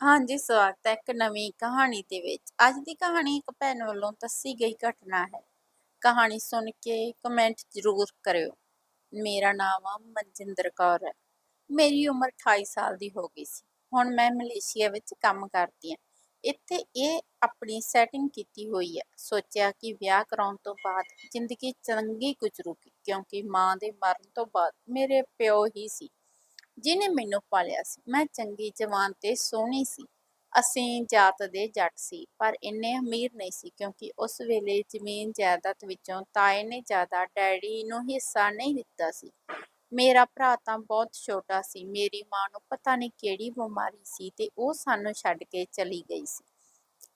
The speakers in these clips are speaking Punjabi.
ਹਾਂਜੀ, ਸਵਾਗਤ ਹੈ ਇੱਕ ਨਵੀਂ ਕਹਾਣੀ ਦੇ ਵਿੱਚ। ਅੱਜ ਦੀ ਕਹਾਣੀ ਇੱਕ ਭੈਣ ਵੱਲੋਂ ਦੱਸੀ ਗਈ ਘਟਨਾ ਹੈ। ਕਹਾਣੀ ਸੁਣ ਕੇ ਕਮੈਂਟ ਜ਼ਰੂਰ ਕਰਿਓ। ਮੇਰਾ ਨਾਮ ਆ ਮਨਜਿੰਦਰ ਕੌਰ ਹੈ। ਮੇਰੀ ਉਮਰ 28 ਸਾਲ ਦੀ ਹੋ ਗਈ ਸੀ। ਹੁਣ ਮੈਂ ਮਲੇਸ਼ੀਆ ਵਿੱਚ ਕੰਮ ਕਰਦੀ ਹਾਂ। ਇੱਥੇ ਇਹ ਆਪਣੀ ਸੈਟਿੰਗ ਕੀਤੀ ਹੋਈ ਹੈ। ਸੋਚਿਆ ਕਿ ਵਿਆਹ ਕਰਾਉਣ ਤੋਂ ਬਾਅਦ ਜ਼ਿੰਦਗੀ ਚੰਗੀ ਗੁਜ਼ਰੂਗੀ ਕਿਉਂਕਿ ਮਾਂ ਦੇ ਮਰਨ ਤੋਂ ਬਾਅਦ ਮੇਰੇ ਪਿਓ ਹੀ ਸੀ ਜਿਹਨੇ ਮੈਨੂੰ ਪਾਲਿਆ ਸੀ। ਮੈਂ ਚੰਗੀ ਜਵਾਨ ਤੇ ਸੋਹਣੀ ਸੀ। ਅਸੀਂ ਜਾਤ ਦੇ ਜੱਟ ਸੀ, ਪਰ ਇੰਨੇ ਅਮੀਰ ਨਹੀਂ ਸੀ ਕਿਉਂਕਿ ਉਸ ਵੇਲੇ ਜ਼ਮੀਨ ਜਾਇਦਾਦ ਵਿੱਚੋਂ ਤਾਏ ਨੇ ਜ਼ਿਆਦਾ ਡੈਡੀ ਨੂੰ ਹਿੱਸਾ ਨਹੀਂ ਦਿੱਤਾ ਸੀ। ਮੇਰਾ ਭਰਾ ਤਾਂ ਬਹੁਤ ਛੋਟਾ ਸੀ। ਮੇਰੀ ਮਾਂ ਨੂੰ ਪਤਾ ਨਹੀਂ ਕਿਹੜੀ ਬਿਮਾਰੀ ਸੀ ਤੇ ਉਹ ਸਾਨੂੰ ਛੱਡ ਕੇ ਚਲੀ ਗਈ ਸੀ।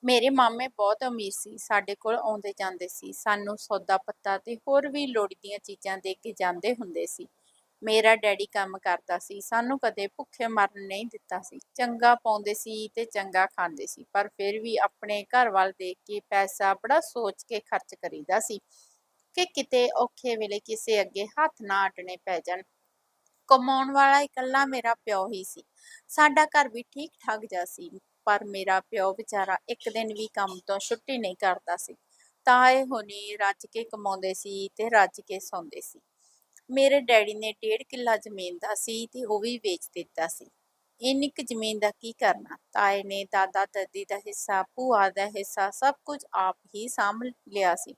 ਮੇਰੇ ਮਾਮੇ ਬਹੁਤ ਅਮੀਰ ਸੀ। ਸਾਡੇ ਕੋਲ ਆਉਂਦੇ ਜਾਂਦੇ ਸੀ। ਸਾਨੂੰ ਸੌਦਾ ਪੱਤਾ ਤੇ ਹੋਰ ਵੀ ਲੋੜ ਦੀਆਂ ਚੀਜ਼ਾਂ ਦੇ ਕੇ ਜਾਂਦੇ ਹੁੰਦੇ ਸੀ। ਮੇਰਾ ਡੈਡੀ ਕੰਮ ਕਰਦਾ ਸੀ, ਸਾਨੂੰ ਕਦੇ ਭੁੱਖੇ ਮਰਨ ਨਹੀਂ ਦਿੱਤਾ ਸੀ। ਚੰਗਾ ਪਾਉਂਦੇ ਸੀ ਤੇ ਚੰਗਾ ਖਾਂਦੇ ਸੀ, ਪਰ ਫਿਰ ਵੀ ਆਪਣੇ ਘਰ ਵੱਲ ਦੇਖ ਕੇ ਪੈਸਾ ਬੜਾ ਸੋਚ ਕੇ ਖਰਚ ਕਰੀਦਾ ਸੀ ਕਿ ਕਿਤੇ ਔਖੇ ਵੇਲੇ ਕਿਸੇ ਅੱਗੇ ਹੱਥ ਨਾ ਅਟਣੇ ਪੈ ਜਾਣ। ਕਮਾਉਣ ਵਾਲਾ ਇਕੱਲਾ ਮੇਰਾ ਪਿਓ ਹੀ ਸੀ। ਸਾਡਾ ਘਰ ਵੀ ਠੀਕ ਠਾਕ ਜਾ ਸੀ, ਪਰ ਮੇਰਾ ਪਿਓ ਵਿਚਾਰਾ ਇੱਕ ਦਿਨ ਵੀ ਕੰਮ ਤੋਂ ਛੁੱਟੀ ਨਹੀਂ ਕਰਦਾ ਸੀ। ਤਾਂ ਇਹ ਹੁਣੀ ਰੱਜ ਕੇ ਕਮਾਉਂਦੇ ਸੀ ਤੇ ਰੱਜ ਕੇ ਸੌਂਦੇ ਸੀ। ਮੇਰੇ ਡੈਡੀ ਨੇ ਡੇਢ ਕਿੱਲਾ ਜ਼ਮੀਨ ਦਾ ਸੀ ਤੇ ਉਹ ਵੀ ਵੇਚ ਦਿੱਤਾ ਸੀ। ਇੰਨੀ ਕੁ ਜ਼ਮੀਨ ਦਾ ਕੀ ਕਰਨਾ? ਤਾਏ ਨੇ, ਦਾਦਾ, ਦਾਦੀ ਦਾ ਹਿੱਸਾ, ਭੂਆ ਦਾ ਹਿੱਸਾ ਸਭ ਕੁਝ ਆਪ ਹੀ ਸਾਂਭ ਲਿਆ ਸੀ।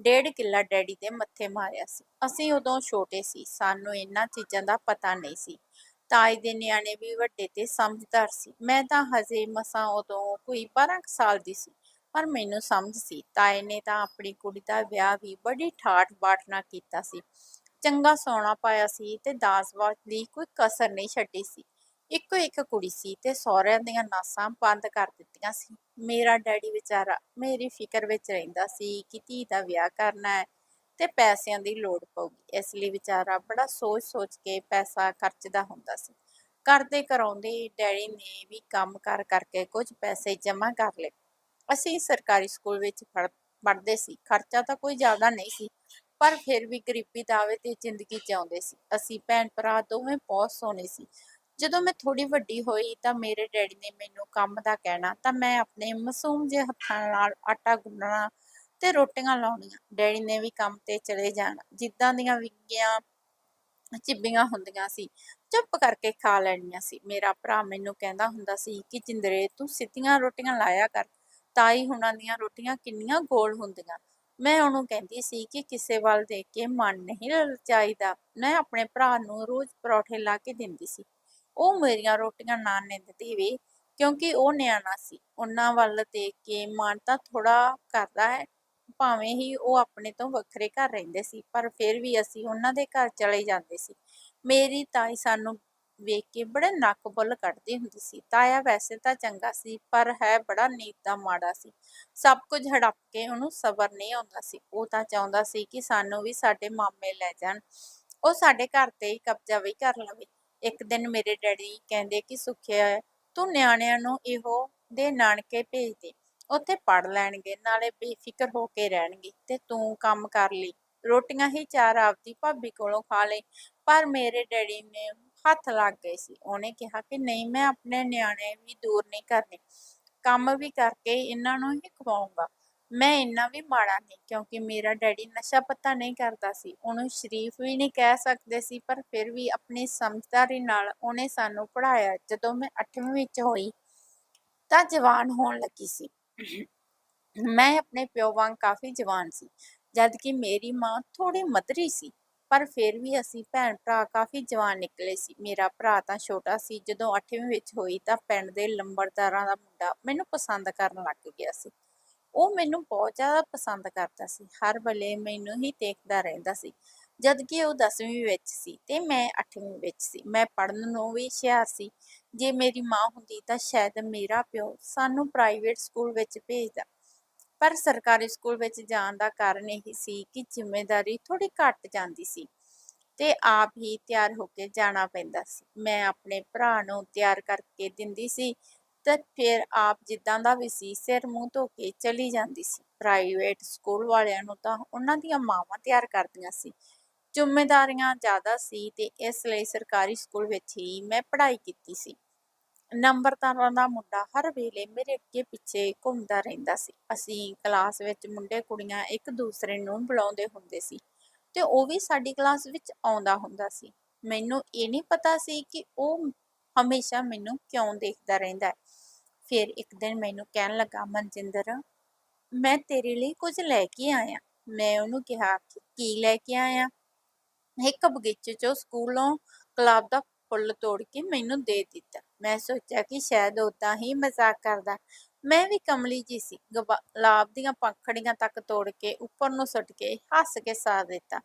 ਡੇਢ ਕਿੱਲਾ ਡੈਡੀ ਦੇ ਮੱਥੇ ਮਾਰਿਆ ਸੀ। ਅਸੀਂ ਉਦੋਂ ਛੋਟੇ ਸੀ। ਸਾਨੂੰ ਇਹਨਾਂ ਚੀਜ਼ਾਂ ਦਾ ਪਤਾ ਨਹੀਂ ਸੀ। ਤਾਏ ਦੇ ਨਿਆਣੇ ਵੀ ਵੱਡੇ ਤੇ ਸਮਝਦਾਰ ਸੀ। ਮੈਂ ਤਾਂ ਹਜੇ ਮਸਾਂ ਉਦੋਂ ਕੋਈ 12 ਕੁ ਸਾਲ ਦੀ ਸੀ, ਪਰ ਮੈਨੂੰ ਸਮਝ ਸੀ। ਤਾਏ ਨੇ ਤਾਂ ਆਪਣੀ ਕੁੜੀ ਦਾ ਵਿਆਹ ਵੀ ਬੜੀ ਠਾਠ ਬਾਠ ਨਾਲ ਕੀਤਾ ਸੀ। ਚੰਗਾ ਸੋਨਾ ਪਾਇਆ ਸੀ ਤੇ ਦਾਸਵਾਦ ਦੀ ਕੋਈ ਕਸਰ ਨਹੀਂ ਛੱਡੀ ਸੀ। ਇੱਕੋ ਇੱਕ ਕੁੜੀ ਸੀ ਤੇ ਸਹੁਰਿਆਂ ਦੀਆਂ ਨਾਸਾਂ ਬੰਦ ਕਰ ਦਿੱਤੀਆਂ ਸੀ। ਮੇਰਾ ਡੈਡੀ ਵਿਚਾਰਾ, ਮੇਰੀ ਫਿਕਰ ਵਿੱਚ ਰਹਿੰਦਾ ਸੀ ਕਿ ਧੀ ਦਾ ਵਿਆਹ ਕਰਨਾ ਹੈ ਤੇ ਪੈਸਿਆਂ ਦੀ ਲੋੜ ਪਊਗੀ। ਇਸ ਲਈ ਵਿਚਾਰਾ ਬੜਾ ਸੋਚ-ਸੋਚ ਕੇ ਪੈਸਾ ਖਰਚਦਾ ਹੁੰਦਾ ਸੀ। ਕਰਦੇ ਕਰਾਉਂਦੇ ਡੈਡੀ ਨੇ ਵੀ ਕੰਮ ਕਰ ਕਰਕੇ ਕੁਝ ਪੈਸੇ ਜਮ੍ਹਾਂ ਕਰ ਲਏ। ਅਸੀਂ ਸਰਕਾਰੀ ਸਕੂਲ ਵਿੱਚ ਪੜ੍ਹਦੇ ਸੀ। ਖਰਚਾ ਤਾਂ ਕੋਈ ਜ਼ਿਆਦਾ ਨਹੀਂ ਸੀ ਪਰ ਫਿਰ ਵੀ ਗਰੀਬੀ ਦਾਅਵੇ ਤੇ ਜ਼ਿੰਦਗੀ ਜਿਉਂਦੇ ਸੀ। ਅਸੀਂ ਭੈਣ ਭਰਾ ਦੋਵੇਂ ਬਹੁਤ ਸੋਹਣੇ ਸੀ। ਜਦੋਂ ਮੈਂ ਥੋੜੀ ਵੱਡੀ ਹੋਈ ਤਾਂ ਮੇਰੇ ਡੈਡੀ ਨੇ ਮੈਨੂੰ ਕੰਮ ਦਾ ਕਹਿਣਾ, ਤਾਂ ਮੈਂ ਆਪਣੇ ਮਾਸੂਮ ਜਿਹੇ ਹੱਥਾਂ ਨਾਲ ਆਟਾ ਗੁੰਨਣਾ ਤੇ ਰੋਟੀਆਂ ਲਾਉਣੀਆਂ। ਡੈਡੀ ਨੇ ਵੀ ਕੰਮ ਤੇ ਚਲੇ ਜਾਣਾ। ਜਿੱਦਾਂ ਦੀਆਂ ਵਿਗੀਆਂ ਚਿੱਬੀਆਂ ਹੁੰਦੀਆਂ ਸੀ, ਚੁੱਪ ਕਰਕੇ ਖਾ ਲੈਣੀਆਂ ਸੀ। ਮੇਰਾ ਭਰਾ ਮੈਨੂੰ ਕਹਿੰਦਾ ਹੁੰਦਾ ਸੀ ਕਿ, ਜਿੰਦਰੇ, ਤੂੰ ਸਿੱਧੀਆਂ ਰੋਟੀਆਂ ਲਾਇਆ ਕਰ। ਤਾਈ ਹੁਣਾਂ ਦੀਆਂ ਰੋਟੀਆਂ ਕਿੰਨੀਆਂ ਗੋਲ ਹੁੰਦੀਆਂ। ਮੈਂ ਉਹਨੂੰ ਕਹਿੰਦੀ ਸੀ ਕਿ ਕਿਸੇ ਵੱਲ ਦੇਖ ਕੇ ਮਨ ਨਹੀਂ ਲਲਚਾਈਦਾ ਮੈਂ ਆਪਣੇ ਭਰਾ ਨੂੰ ਰੋਜ਼ ਪਰੌਠੇ ਲਾ ਕੇ ਦਿੰਦੀ ਸੀ। ਉਹ ਮੇਰੀਆਂ ਰੋਟੀਆਂ ਨਾ ਨਿੰਦ ਦੇਵੇ ਕਿਉਂਕਿ ਉਹ ਨਿਆਣਾ ਸੀ। ਉਹਨਾਂ ਵੱਲ ਦੇਖ ਕੇ ਮਨ ਤਾਂ ਥੋੜਾ ਕਰਦਾ ਹੈ, ਭਾਵੇਂ ਹੀ ਉਹ ਆਪਣੇ ਤੋਂ ਵੱਖਰੇ ਘਰ ਰਹਿੰਦੇ ਸੀ, ਪਰ ਫਿਰ ਵੀ ਅਸੀਂ ਉਹਨਾਂ ਦੇ ਘਰ ਚਲੇ ਜਾਂਦੇ ਸੀ। ਮੇਰੀ ਤਾਈ ਸਾਨੂੰ ਵੇਖ ਕੇ ਬੜੇ ਨੱਕ ਬੁੱਲ ਕੱਢਦੀ ਹੁੰਦੀ ਸੀ। ਤਾਇਆ ਵੈਸੇ ਤਾਂ ਚੰਗਾ ਸੀ, ਪਰ ਹੈ ਬੜਾ ਨੀਤ ਦਾ ਮਾੜਾ ਸੀ। ਸਭ ਕੁਝ ਹੜੱਪ ਕੇ ਉਹਨੂੰ ਸਬਰ ਨਹੀਂ ਆਉਂਦਾ ਸੀ। ਉਹ ਤਾਂ ਚਾਹੁੰਦਾ ਸੀ ਕਿ ਸਾਨੂੰ ਵੀ ਸਾਡੇ ਮਾਮੇ ਲੈ ਜਾਣ। ਉਹ ਸਾਡੇ ਘਰ ਤੇ ਹੀ ਕਬਜ਼ਾ ਵੀ ਕਰ ਲਵੇ। ਇੱਕ ਦਿਨ ਮੇਰੇ ਡੈਡੀ ਕਹਿੰਦੇ ਕਿ, ਸੁਖਿਆ, ਤੂੰ ਨਿਆਣਿਆਂ ਨੂੰ ਇਹੋ ਦੇ ਨਾਨਕੇ ਭੇਜ ਦੇ। ਉੱਥੇ ਪੜ ਲੈਣਗੇ, ਨਾਲੇ ਬੇਫਿਕਰ ਹੋ ਕੇ ਰਹਿਣਗੇ ਤੇ ਤੂੰ ਕੰਮ ਕਰ ਲਈ। ਰੋਟੀਆਂ ਹੀ ਚਾਰ ਆਪਦੀ ਭਾਬੀ ਕੋਲੋਂ ਖਾ ਲਈ ਪਰ ਮੇਰੇ ਡੈਡੀ ਨੇ ਹੱਥ ਲੱਗ ਗਏ ਸੀ। ਉਹਨੇ ਕਿਹਾ ਕਿ ਨਹੀਂ, ਮੈਂ ਆਪਣੇ ਨਿਆਣੇ ਵੀ ਦੂਰ ਨਹੀਂ ਕਰਨੇ। ਕੰਮ ਵੀ ਕਰਕੇ ਇਹਨਾਂ ਨੂੰ ਹੀ ਖਵਾਉਂਗਾ ਮੈਂ ਇੰਨਾ ਵੀ ਮਾੜਾ ਨਹੀਂ, ਕਿਉਂਕਿ ਮੇਰਾ ਡੈਡੀ ਨਸ਼ਾ ਪੱਤਾ ਨਹੀਂ ਕਰਦਾ ਸੀ। ਉਹਨੂੰ ਸ਼ਰੀਫ ਵੀ ਨਹੀਂ ਕਹਿ ਸਕਦੇ ਸੀ, ਪਰ ਫਿਰ ਵੀ ਆਪਣੀ ਸਮਝਦਾਰੀ ਨਾਲ ਉਹਨੇ ਸਾਨੂੰ ਪੜਾਇਆ ਜਦੋਂ ਮੈਂ 8ਵੀਂ ਵਿੱਚ ਹੋਈ ਤਾਂ ਜਵਾਨ ਹੋਣ ਲੱਗੀ ਸੀ। ਮੈਂ ਆਪਣੇ ਪਿਓ ਵਾਂਗ ਕਾਫੀ ਜਵਾਨ ਸੀ ਜਦ ਕਿ ਮੇਰੀ ਮਾਂ ਥੋੜੀ ਮਧਰੀ ਸੀ। ਪਰ ਫਿਰ ਵੀ ਅਸੀਂ ਭੈਣ ਭਰਾ ਕਾਫੀ ਜਵਾਨ ਨਿਕਲੇ ਸੀ। ਮੇਰਾ ਭਰਾ ਤਾਂ ਛੋਟਾ ਸੀ। ਜਦੋਂ 8ਵੀਂ ਵਿੱਚ ਹੋਈ ਤਾਂ ਪਿੰਡ ਦੇ ਲੰਬੜਦਾਰਾਂ ਦਾ ਮੁੰਡਾ ਮੈਨੂੰ ਪਸੰਦ ਕਰਨ ਲੱਗ ਗਿਆ ਸੀ। ਉਹ ਮੈਨੂੰ ਬਹੁਤ ਜ਼ਿਆਦਾ ਪਸੰਦ ਕਰਦਾ ਸੀ। ਹਰ ਵੇਲੇ ਮੈਨੂੰ ਹੀ ਦੇਖਦਾ ਰਹਿੰਦਾ ਸੀ। ਜਦ ਕਿ ਉਹ 10ਵੀਂ ਵਿੱਚ ਸੀ ਤੇ ਮੈਂ 8ਵੀਂ ਵਿੱਚ ਸੀ। ਮੈਂ ਪੜਨ ਨੂੰ ਵੀ ਹੁਸ਼ਿਆਰ ਸੀ। ਜੇ ਮੇਰੀ ਮਾਂ ਹੁੰਦੀ ਤਾਂ ਸ਼ਾਇਦ ਮੇਰਾ ਪਿਓ ਸਾਨੂੰ ਪ੍ਰਾਈਵੇਟ ਸਕੂਲ ਵਿੱਚ ਭੇਜਦਾ। ਪਰ ਸਰਕਾਰੀ ਸਕੂਲ ਵਿੱਚ ਜਾਣ ਦਾ ਕਾਰਨ ਇਹ ਸੀ ਕਿ ਜ਼ਿੰਮੇਵਾਰੀ ਥੋੜੀ ਘੱਟ ਜਾਂਦੀ ਸੀ ਤੇ ਆਪ ਹੀ ਤਿਆਰ ਹੋ ਕੇ ਜਾਣਾ ਪੈਂਦਾ ਸੀ। ਮੈਂ ਆਪਣੇ ਭਰਾ ਨੂੰ ਤਿਆਰ ਕਰਕੇ ਦਿੰਦੀ ਸੀ ਤੇ ਫਿਰ ਆਪ ਜਿੱਦਾਂ ਦਾ ਵੀ ਸੀ, ਸਿਰ ਮੂੰਹ ਧੋ ਕੇ ਚਲੀ ਜਾਂਦੀ ਸੀ। ਪ੍ਰਾਈਵੇਟ ਸਕੂਲ ਵਾਲਿਆਂ ਨੂੰ ਤਾਂ ਉਹਨਾਂ ਦੀਆਂ ਮਾਵਾਂ ਤਿਆਰ ਕਰਦੀਆਂ ਸੀ। ਜ਼ਿੰਮੇਵਾਰੀਆਂ ਜ਼ਿਆਦਾ ਸੀ ਤੇ ਇਸ ਲਈ ਸਰਕਾਰੀ ਸਕੂਲ ਵਿੱਚ ਹੀ ਮੈਂ ਪੜ੍ਹਾਈ ਕੀਤੀ ਸੀ। ਨੰਬਰਦਾਰਾਂ ਦਾ ਮੁੰਡਾ ਹਰ ਵੇਲੇ ਮੇਰੇ ਅੱਗੇ ਪਿੱਛੇ ਘੁੰਮਦਾ ਰਹਿੰਦਾ ਸੀ। ਅਸੀਂ ਕਲਾਸ ਵਿੱਚ ਮੁੰਡੇ ਕੁੜੀਆਂ ਇੱਕ ਦੂਸਰੇ ਨੂੰ ਬੁਲਾਉਂਦੇ ਹੁੰਦੇ ਸੀ ਤੇ ਉਹ ਵੀ ਸਾਡੀ ਕਲਾਸ ਵਿੱਚ ਆਉਂਦਾ ਹੁੰਦਾ ਸੀ। ਮੈਨੂੰ ਇਹ ਨਹੀਂ ਪਤਾ ਸੀ ਕਿ ਉਹ ਹਮੇਸ਼ਾ ਮੈਨੂੰ ਕਿਉਂ ਦੇਖਦਾ ਰਹਿੰਦਾ ਹੈ। ਫਿਰ ਇੱਕ ਦਿਨ ਮੈਨੂੰ ਕਹਿਣ ਲੱਗਾ, ਮਨਜਿੰਦਰ, ਮੈਂ ਤੇਰੇ ਲਈ ਕੁਝ ਲੈ ਕੇ ਆਇਆ। ਮੈਂ ਉਹਨੂੰ ਕਿਹਾ ਕਿ ਕੀ ਲੈ ਕੇ ਆਇਆ? ਇੱਕ ਬਗੀਚੇ ਚੋਂ ਸਕੂਲੋਂ ਗੁਲਾਬ ਦਾ ਫੁੱਲ ਤੋੜ ਕੇ ਮੈਨੂੰ ਦੇ ਦਿੱਤਾ। ਮੈਂ ਸੋਚਿਆ ਕਿ ਸ਼ਾਇਦ ਉਦਾਂ ਹੀ ਮਜ਼ਾਕ ਕਰਦਾ। ਮੈਂ ਵੀ ਕਮਲੀ ਜੀ ਸੀ। ਗੁਲਾਬ ਦੀਆਂ ਪੰਖੜੀਆਂ ਤੱਕ ਤੋੜ ਕੇ ਉੱਪਰ ਨੂੰ ਸੁੱਟ ਕੇ ਹੱਸ ਕੇ ਸਾਰ ਦਿੱਤਾ।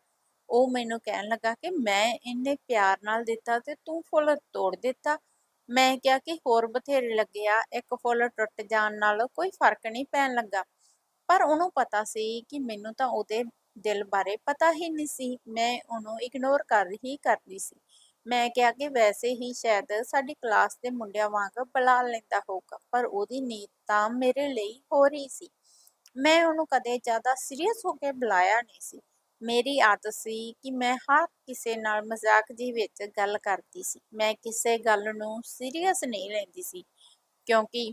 ਉਹ ਮੈਨੂੰ ਕਹਿਣ ਲੱਗਾ ਕਿ ਮੈਂ ਇੰਨੇ ਪਿਆਰ ਨਾਲ ਦਿੱਤਾ ਤੇ ਤੂੰ ਫੁੱਲ ਤੋੜ ਦਿੱਤਾ। ਮੈਂ ਕਿਹਾ ਕਿ ਹੋਰ ਬਥੇਰੇ ਲੱਗਿਆ ਇੱਕ ਫੁੱਲ ਟੁੱਟ ਜਾਣ ਨਾਲ ਕੋਈ ਫ਼ਰਕ ਨਹੀਂ ਪੈਣ ਲੱਗਾ। ਪਰ ਉਹਨੂੰ ਪਤਾ ਸੀ ਕਿ ਮੈਨੂੰ ਤਾਂ ਉਹਦੇ ਦਿਲ ਬਾਰੇ ਪਤਾ ਹੀ ਨਹੀਂ ਸੀ। ਮੈਂ ਉਹਨੂੰ ਇਗਨੋਰ ਕਰ ਹੀ ਕਰਦੀ ਸੀ। ਮੈਂ ਕਿਹਾ ਕਿ ਵੈਸੇ ਹੀ ਸ਼ਾਇਦ ਸਾਡੀ ਕਲਾਸ ਦੇ ਮੁੰਡਿਆਂ ਵਾਂਗ ਬੁਲਾ ਲੈਂਦਾ ਹੋਊਗਾ, ਪਰ ਉਹਦੀ ਨੀਤ ਤਾਂ ਮੇਰੇ ਲਈ ਹੋ ਰਹੀ ਸੀ। ਮੈਂ ਉਹਨੂੰ ਕਦੇ ਜ਼ਿਆਦਾ ਸੀਰੀਅਸ ਹੋ ਕੇ ਬੁਲਾਇਆ ਨਹੀਂ ਸੀ। ਮੇਰੀ ਆਦਤ ਸੀ ਕਿ ਮੈਂ ਹਰ ਕਿਸੇ ਨਾਲ ਮਜ਼ਾਕ ਜੀ ਵਿੱਚ ਗੱਲ ਕਰਦੀ ਸੀ। ਮੈਂ ਕਿਸੇ ਗੱਲ ਨੂੰ ਸੀਰੀਅਸ ਨਹੀਂ ਲੈਂਦੀ ਸੀ, ਕਿਉਂਕਿ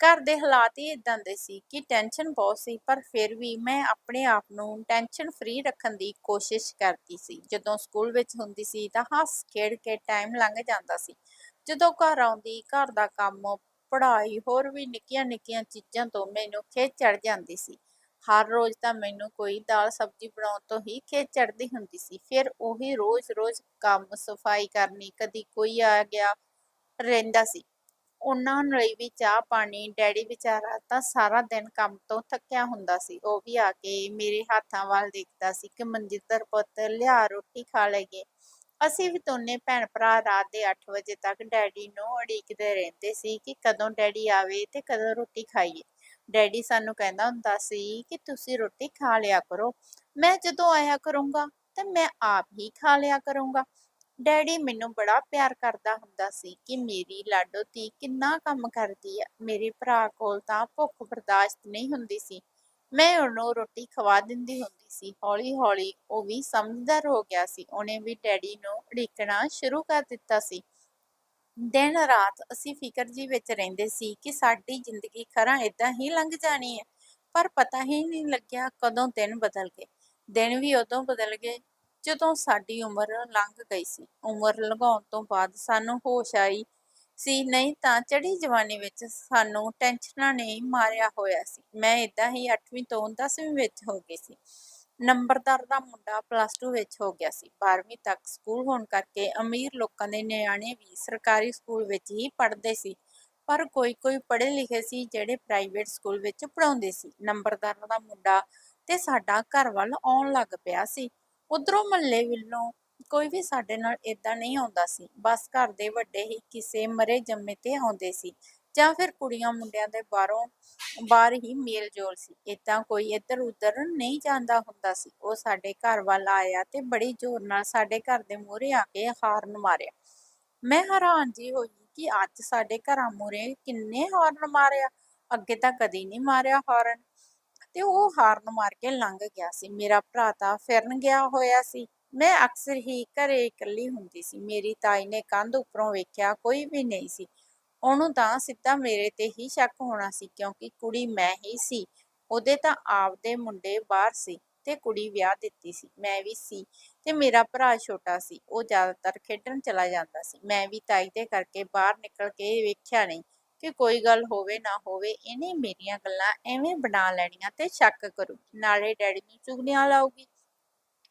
ਘਰ ਦੇ ਹਾਲਾਤ ਹੀ ਇਦਾਂ ਦੇ ਸੀ ਕਿ ਟੈਨਸ਼ਨ ਬਹੁਤ ਸੀ, ਪਰ ਫਿਰ ਵੀ ਮੈਂ ਆਪਣੇ ਆਪ ਨੂੰ ਟੈਨਸ਼ਨ ਫ੍ਰੀ ਰੱਖਣ ਦੀ ਕੋਸ਼ਿਸ਼ ਕਰਦੀ ਸੀ। ਜਦੋਂ ਸਕੂਲ ਵਿੱਚ ਹੁੰਦੀ ਸੀ ਤਾਂ ਹੱਸ ਖੇਡ ਕੇ ਟਾਈਮ ਲੰਘ ਜਾਂਦਾ ਸੀ। ਜਦੋਂ ਘਰ ਆਉਂਦੀ, ਘਰ ਦਾ ਕੰਮ, ਪੜ੍ਹਾਈ, ਹੋਰ ਵੀ ਨਿੱਕੀਆਂ ਨਿੱਕੀਆਂ ਚੀਜ਼ਾਂ ਤੋਂ ਮੈਨੂੰ ਖੇਚ ਚੜ ਜਾਂਦੀ ਸੀ। ਹਰ ਰੋਜ਼ ਤਾਂ ਮੈਨੂੰ ਕੋਈ ਦਾਲ ਸਬਜ਼ੀ ਬਣਾਉਣ ਤੋਂ ਹੀ ਖੇਚ ਚੜਦੀ ਹੁੰਦੀ ਸੀ। ਫਿਰ ਉਹੀ ਰੋਜ਼-ਰੋਜ਼ ਕੰਮ, ਸਫ਼ਾਈ ਕਰਨੀ, ਕਦੀ ਕੋਈ ਆ ਗਿਆ ਰਹਿੰਦਾ ਸੀ। ਉਹਨਾਂ ਲਈ ਵੀ ਚਾਹ ਪਾਣੀ, ਡੈਡੀ ਵਿਚਾਰਾ ਤਾਂ ਸਾਰਾ ਦਿਨ ਕੰਮ ਤੋਂ ਥੱਕਿਆ ਹੁੰਦਾ ਸੀ। ਉਹ ਵੀ ਆ ਕੇ ਮੇਰੇ ਹੱਥਾਂ ਵੱਲ ਦੇਖਦਾ ਸੀ ਕਿ ਮਨਜਿੰਦਰ ਪੁੱਤ ਲਿਆ ਰੋਟੀ ਖਾ ਲਈਏ ਅਸੀਂ ਵੀ ਦੋਨੇ ਭੈਣ ਭਰਾ ਰਾਤ ਦੇ 8 ਵਜੇ ਤੱਕ ਡੈਡੀ ਨੂੰ ਉਡੀਕਦੇ ਰਹਿੰਦੇ ਸੀ ਕਿ ਕਦੋਂ ਡੈਡੀ ਆਵੇ ਤੇ ਕਦੋਂ ਰੋਟੀ ਖਾਈਏ। ਡੈਡੀ ਸਾਨੂੰ ਕਹਿੰਦਾ ਹੁੰਦਾ ਸੀ ਕਿ ਤੁਸੀਂ ਰੋਟੀ ਖਾ ਲਿਆ ਕਰੋ। ਮੈਂ ਜਦੋਂ ਆਇਆ ਕਰੂੰਗਾ ਤੇ ਮੈਂ ਆਪ ਹੀ ਖਾ ਲਿਆ ਕਰੂੰਗਾ। ਡੈਡੀ ਮੈਨੂੰ ਬੜਾ ਪਿਆਰ ਕਰਦਾ ਹੁੰਦਾ ਸੀ ਕਿ ਮੇਰੀ ਲਾਡੋ ਧੀ ਕਿੰਨਾ ਕੰਮ ਕਰਦੀ ਹੈ ਮੇਰੇ ਭਰਾ ਕੋਲ ਤਾਂ ਭੁੱਖ ਬਰਦਾਸ਼ਤ ਨਹੀਂ ਹੁੰਦੀ ਸੀ। ਮੈਂ ਉਹਨੂੰ ਰੋਟੀ ਖਵਾ ਦਿੰਦੀ ਹੁੰਦੀ ਸੀ। ਹੌਲੀ ਹੌਲੀ ਉਹ ਵੀ ਸਮਝਦਾਰ ਹੋ ਗਿਆ ਸੀ। ਉਹਨੇ ਵੀ ਡੈਡੀ ਨੂੰ ਉਡੀਕਣਾ ਸ਼ੁਰੂ ਕਰ ਦਿੱਤਾ ਸੀ। ਦਿਨ ਰਾਤ ਅਸੀਂ ਫਿਕਰ ਜੀ ਵਿੱਚ ਰਹਿੰਦੇ ਸੀ ਕਿ ਸਾਡੀ ਜ਼ਿੰਦਗੀ ਖਰਾ ਇਦਾਂ ਹੀ ਲੰਘ ਜਾਣੀ ਹੈ ਪਰ ਪਤਾ ਹੀ ਨਹੀਂ ਲੱਗਿਆ ਕਦੋਂ ਦਿਨ ਬਦਲ ਗਏ। ਦਿਨ ਵੀ ਉਦੋਂ ਬਦਲ ਗਏ ਜਦੋਂ ਸਾਡੀ ਉਮਰ ਲੰਘ ਗਈ ਸੀ, ਉਮਰ ਲੰਘਾਉਣ ਤੋਂ ਬਾਅਦ ਸਾਨੂੰ ਹੋਸ਼ ਆਈ ਸੀ, ਨਹੀਂ ਤਾਂ ਚੜੀ ਜਵਾਨੀ ਵਿੱਚ ਸਾਨੂੰ ਟੈਨਸ਼ਨਾਂ ਨੇ ਮਾਰਿਆ ਹੋਇਆ ਸੀ। ਮੈਂ ਇਦਾਂ ਹੀ 8ਵੀਂ ਤੋਂ 10ਵੀਂ ਵਿੱਚ ਹੋ ਗਈ ਸੀ। ਨੰਬਰਦਾਰ ਦਾ ਮੁੰਡਾ ਪਲੱਸ 2 ਵਿੱਚ ਹੋ ਗਿਆ ਸੀ। 12ਵੀਂ ਤੱਕ ਸਕੂਲ ਹੋਣ ਕਰਕੇ ਅਮੀਰ ਲੋਕਾਂ ਦੇ ਨਿਆਣੇ ਵੀ ਸਰਕਾਰੀ ਸਕੂਲ ਵਿੱਚ ਹੀ ਪੜ੍ਹਦੇ ਸੀ। ਪਰ ਕੋਈ ਕੋਈ ਪੜ੍ਹੇ ਲਿਖੇ ਸੀ ਜਿਹੜੇ ਪ੍ਰਾਈਵੇਟ ਸਕੂਲ ਵਿੱਚ ਪੜਾਉਂਦੇ ਸੀ। ਨੰਬਰਦਾਰ ਦਾ ਮੁੰਡਾ ਤੇ ਸਾਡਾ ਘਰ ਵੱਲ ਆਉਣ ਲੱਗ ਪਿਆ ਸੀ। ਉਧਰੋਂ ਮੱਲੇ ਵੱਲੋਂ ਕੋਈ ਵੀ ਸਾਡੇ ਨਾਲ ਇਦਾਂ ਨਹੀਂ ਆਉਂਦਾ ਸੀ। ਬਸ ਘਰ ਦੇ ਵੱਡੇ ਹੀ ਕਿਸੇ ਮਰੇ ਜੰਮੇ ਤੇ ਆਉਂਦੇ ਸੀ ਜਾਂ ਫਿਰ ਕੁੜੀਆਂ ਮੁੰਡਿਆਂ ਦੇ ਬਾਹਰੋਂ, ਬਾਹਰ ਹੀ ਮੇਲ ਜੋਲ ਸੀ। ਇਦਾਂ ਕੋਈ ਇੱਧਰ ਉੱਧਰ ਨਹੀਂ ਜਾਂਦਾ ਹੁੰਦਾ ਸੀ। ਉਹ ਸਾਡੇ ਘਰ ਵੱਲ ਆਇਆ ਤੇ ਬੜੀ ਜ਼ੋਰ ਨਾਲ ਸਾਡੇ ਘਰ ਦੇ ਮੂਹਰੇ ਆ ਕੇ ਹਾਰਨ ਮਾਰਿਆ। ਮੈਂ ਹੈਰਾਨ ਜੀ ਹੋਈ ਕਿ ਅੱਜ ਸਾਡੇ ਘਰਾਂ ਮੂਹਰੇ ਕਿੰਨੇ ਹਾਰਨ ਮਾਰਿਆ। ਅੱਗੇ ਤਾਂ ਕਦੀ ਨਹੀਂ ਮਾਰਿਆ ਹਾਰਨ। ਤੇ ਉਹ ਹਾਰਨ ਮਾਰ ਕੇ ਲੰਘ ਗਿਆ ਸੀ। ਮੇਰਾ ਭਰਾ ਤਾਂ ਫਿਰਨ ਗਿਆ ਹੋਇਆ ਸੀ। ਮੈਂ ਅਕਸਰ ਹੀ ਘਰੇ ਇਕੱਲੀ ਹੁੰਦੀ ਸੀ। ਮੇਰੀ ਤਾਈ ਨੇ ਕੰਧ ਉੱਪਰੋਂ ਵੇਖਿਆ ਕੋਈ ਵੀ ਨਹੀਂ ਸੀ। ਉਹਨੂੰ ਤਾਂ ਸਿੱਧਾ ਮੇਰੇ ਤੇ ਹੀ ਸ਼ੱਕ ਹੋਣਾ ਸੀ, ਕਿਉਂਕਿ ਕੁੜੀ ਮੈਂ ਹੀ ਸੀ। ਉਹਦੇ ਤਾਂ ਆਪਦੇ ਮੁੰਡੇ ਬਾਹਰ ਸੀ ਤੇ ਕੁੜੀ ਵਿਆਹ ਦਿੱਤੀ ਸੀ। ਮੈਂ ਵੀ ਸੀ ਤੇ ਮੇਰਾ ਭਰਾ ਛੋਟਾ ਸੀ। ਉਹ ਜ਼ਿਆਦਾਤਰ ਖੇਡਣ ਚਲਾ ਜਾਂਦਾ ਸੀ। ਮੈਂ ਵੀ ਤਾਈ ਦੇ ਕਰਕੇ ਬਾਹਰ ਨਿਕਲ ਕੇ ਵੇਖਿਆ ਨਹੀਂ। ਕਿ ਕੋਈ ਗੱਲ ਹੋਵੇ ਨਾ ਹੋਵੇ, ਇਹਨੇ ਮੇਰੀਆਂ ਗੱਲਾਂ ਐਵੇਂ ਬਣਾ ਲੈਣੀਆਂ ਤੇ ਸ਼ੱਕ ਕਰੂ, ਨਾਲੇ ਡੈਡੀ ਨੂੰ ਚੁਗਲੀਆਂ ਲਾਉਗੀ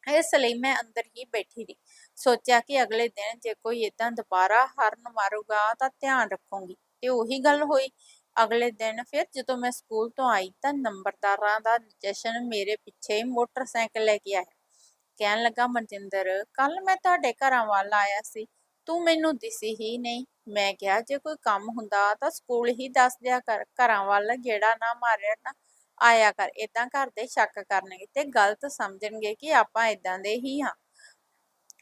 ਇਸ ਲਈ ਮੈਂ ਅੰਦਰ ਹੀ ਬੈਠੀ ਰਹੀ, ਸੋਚਿਆ ਕਿ ਅਗਲੇ ਦਿਨ ਜੇ ਕੋਈ ਇਦਾਂ ਦੁਬਾਰਾ ਹਰਨ ਮਾਰੂਗਾ ਤਾਂ ਧਿਆਨ ਰੱਖੂੰਗੀ, ਤੇ ਉਹੀ ਗੱਲ ਹੋਈ। ਅਗਲੇ ਦਿਨ ਫਿਰ ਜਦੋਂ ਮੈਂ ਸਕੂਲ ਤੋਂ ਆਈ ਤਾਂ ਨੰਬਰਦਾਰਾਂ ਦਾ ਜਸ਼ਨ ਮੇਰੇ ਪਿੱਛੇ ਮੋਟਰਸਾਈਕਲ ਲੈ ਕੇ ਆਇਆ। ਕਹਿਣ ਲੱਗਾ, ਮਨਜਿੰਦਰ ਕੱਲ ਮੈਂ ਤੁਹਾਡੇ ਘਰਾਂ ਵੱਲ ਆਇਆ ਸੀ ਤੂੰ ਮੈਨੂੰ ਦਿਸੀ ਹੀ ਨਹੀਂ। ਮੈਂ ਕਿਹਾ, ਜੇ ਕੋਈ ਕੰਮ ਹੁੰਦਾ ਤਾਂ ਸਕੂਲ ਹੀ ਦੱਸ ਦਿਆ ਕਰ। ਘਰਾਂ ਵੱਲ ਗੇੜਾ ਨਾ ਮਾਰਿਆ ਨਾ ਆਇਆ ਕਰ। ਇਦਾਂ ਘਰ ਦੇ ਸ਼ੱਕ ਕਰਨਗੇ ਤੇ ਗਲਤ ਸਮਝਣਗੇ ਕਿ ਆਪਾਂ ਇਦਾਂ ਦੇ ਹੀ ਹਾਂ।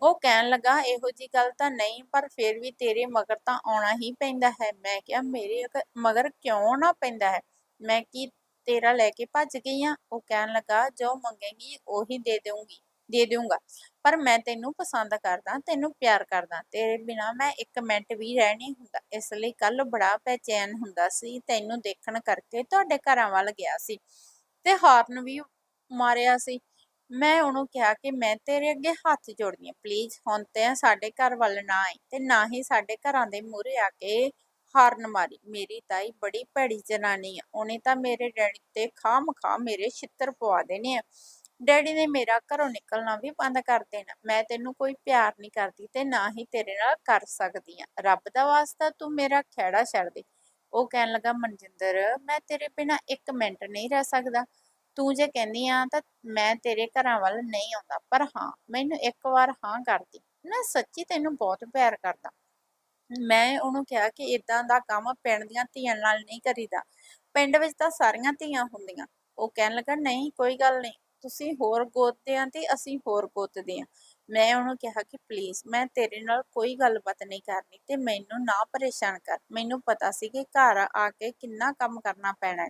ਉਹ ਕਹਿਣ ਲੱਗਾ, ਇਹੋ ਜੀ ਗੱਲ ਤਾਂ ਨਹੀਂ, ਪਰ ਫਿਰ ਵੀ ਤੇਰੇ ਮਗਰ ਤਾਂ ਆਉਣਾ ਹੀ ਪੈਂਦਾ ਹੈ। ਮੈਂ ਕਿਹਾ, ਮੇਰੇ ਮਗਰ ਕਿਉਂ ਨਾ ਪੈਂਦਾ ਹੈ? ਮੈਂ ਕੀ ਤੇਰਾ ਲੈ ਕੇ ਭੱਜ ਗਈ ਆ ਉਹ ਕਹਿਣ ਲੱਗਾ, ਜੋ ਮੰਗੇਗੀ ਉਹੀ ਦੇ ਦੇਵਾਂਗੀ ਦੇ ਦਊਂਗਾ। ਪਰ ਮੈਂ ਤੈਨੂੰ ਪਸੰਦ ਕਰਦਾ, ਤੈਨੂੰ ਪਿਆਰ ਕਰਦਾ, ਤੇਰੇ ਬਿਨਾ ਮੈਂ ਇੱਕ ਮਿੰਟ ਵੀ ਰਹਿ ਨਹੀਂ ਹੁੰਦਾ। ਇਸ ਲਈ ਕੱਲ ਬੜਾ ਬੇਚੈਨ ਹੁੰਦਾ ਸੀ, ਤੈਨੂੰ ਦੇਖਣ ਕਰਕੇ ਤੁਹਾਡੇ ਘਰਾਂ ਵੱਲ ਗਿਆ ਸੀ ਤੇ ਹਾਰਨ ਵੀ ਮਾਰਿਆ ਸੀ। ਮੈਂ ਉਹਨੂੰ ਕਿਹਾ ਕਿ ਮੈਂ ਤੇਰੇ ਅੱਗੇ ਹੱਥ ਜੋੜਦੀ ਹਾਂ ਪਲੀਜ਼ ਹੁਣ ਤੇ ਸਾਡੇ ਘਰ ਵੱਲ ਨਾ ਆਈ ਤੇ ਨਾ ਹੀ ਸਾਡੇ ਘਰਾਂ ਦੇ ਮੂਹਰੇ ਆ ਕੇ ਹਾਰਨ ਮਾਰੀ। ਮੇਰੀ ਤਾਈ ਬੜੀ ਭੈੜੀ ਜਨਾਨੀ ਆ, ਉਹਨੇ ਤਾਂ ਮੇਰੇ ਡੈਡੀ ਤੇ ਖਾਮ ਖਾ ਮੇਰੇ ਛਿੱਤਰ ਪਵਾ ਦੇਣੇ ਆ। ਡੈਡੀ ਨੇ ਮੇਰਾ ਘਰੋਂ ਨਿਕਲਣਾ ਵੀ ਬੰਦ ਕਰ ਦੇਣਾ। ਮੈਂ ਤੈਨੂੰ ਕੋਈ ਪਿਆਰ ਨਹੀਂ ਕਰਦੀ ਤੇ ਨਾ ਹੀ ਤੇਰੇ ਨਾਲ ਕਰ ਸਕਦੀ ਆ। ਰੱਬ ਦਾ ਵਾਸਤਾ ਤੂੰ ਮੇਰਾ ਖਹਿੜਾ ਛੱਡ ਦੇ। ਉਹ ਕਹਿਣ ਲੱਗਾ, ਮਨਜਿੰਦਰ, ਮੈਂ ਤੇਰੇ ਬਿਨਾ ਇੱਕ ਮਿੰਟ ਨਹੀਂ ਰਹਿ ਸਕਦਾ। ਤੂੰ ਜੇ ਕਹਿੰਦੀ ਆ ਤਾਂ ਮੈਂ ਤੇਰੇ ਘਰਾਂ ਵੱਲ ਨਹੀਂ ਆਉਂਦਾ। ਪਰ ਹਾਂ, ਮੈਨੂੰ ਇੱਕ ਵਾਰ ਹਾਂ ਕਰਦੀ। ਨਾ ਸੱਚੀ ਤੈਨੂੰ ਬਹੁਤ ਪਿਆਰ ਕਰਦਾ। ਮੈਂ ਉਹਨੂੰ ਕਿਹਾ ਕਿ ਇਦਾਂ ਦਾ ਕੰਮ ਪਿੰਡ ਦੀਆਂ ਧੀਆਂ ਨਾਲ ਨਹੀਂ ਕਰੀਦਾ। ਪਿੰਡ ਵਿੱਚ ਤਾਂ ਸਾਰੀਆਂ ਧੀਆਂ ਹੁੰਦੀਆਂ। ਉਹ ਕਹਿਣ ਲੱਗਾ, ਨਹੀਂ, ਕੋਈ ਗੱਲ ਨਹੀਂ। ਤੁਸੀਂ ਹੋਰ ਗੋਤਦੇ ਆ ਤੇ ਅਸੀਂ ਹੋਰ ਗੋਤਦੇ ਆ ਮੈਂ ਉਹਨੂੰ ਕਿਹਾ ਕਿ ਪਲੀਜ਼ ਮੈਂ ਤੇਰੇ ਨਾਲ ਕੋਈ ਗੱਲਬਾਤ ਨਹੀਂ ਕਰਨੀ ਤੇ ਮੈਨੂੰ ਨਾ ਪਰੇਸ਼ਾਨ ਕਰ। ਮੈਨੂੰ ਪਤਾ ਸੀ ਕਿ ਘਰ ਆ ਕੇ ਕਿੰਨਾ ਕੰਮ ਕਰਨਾ ਪੈਣਾ ਹੈ।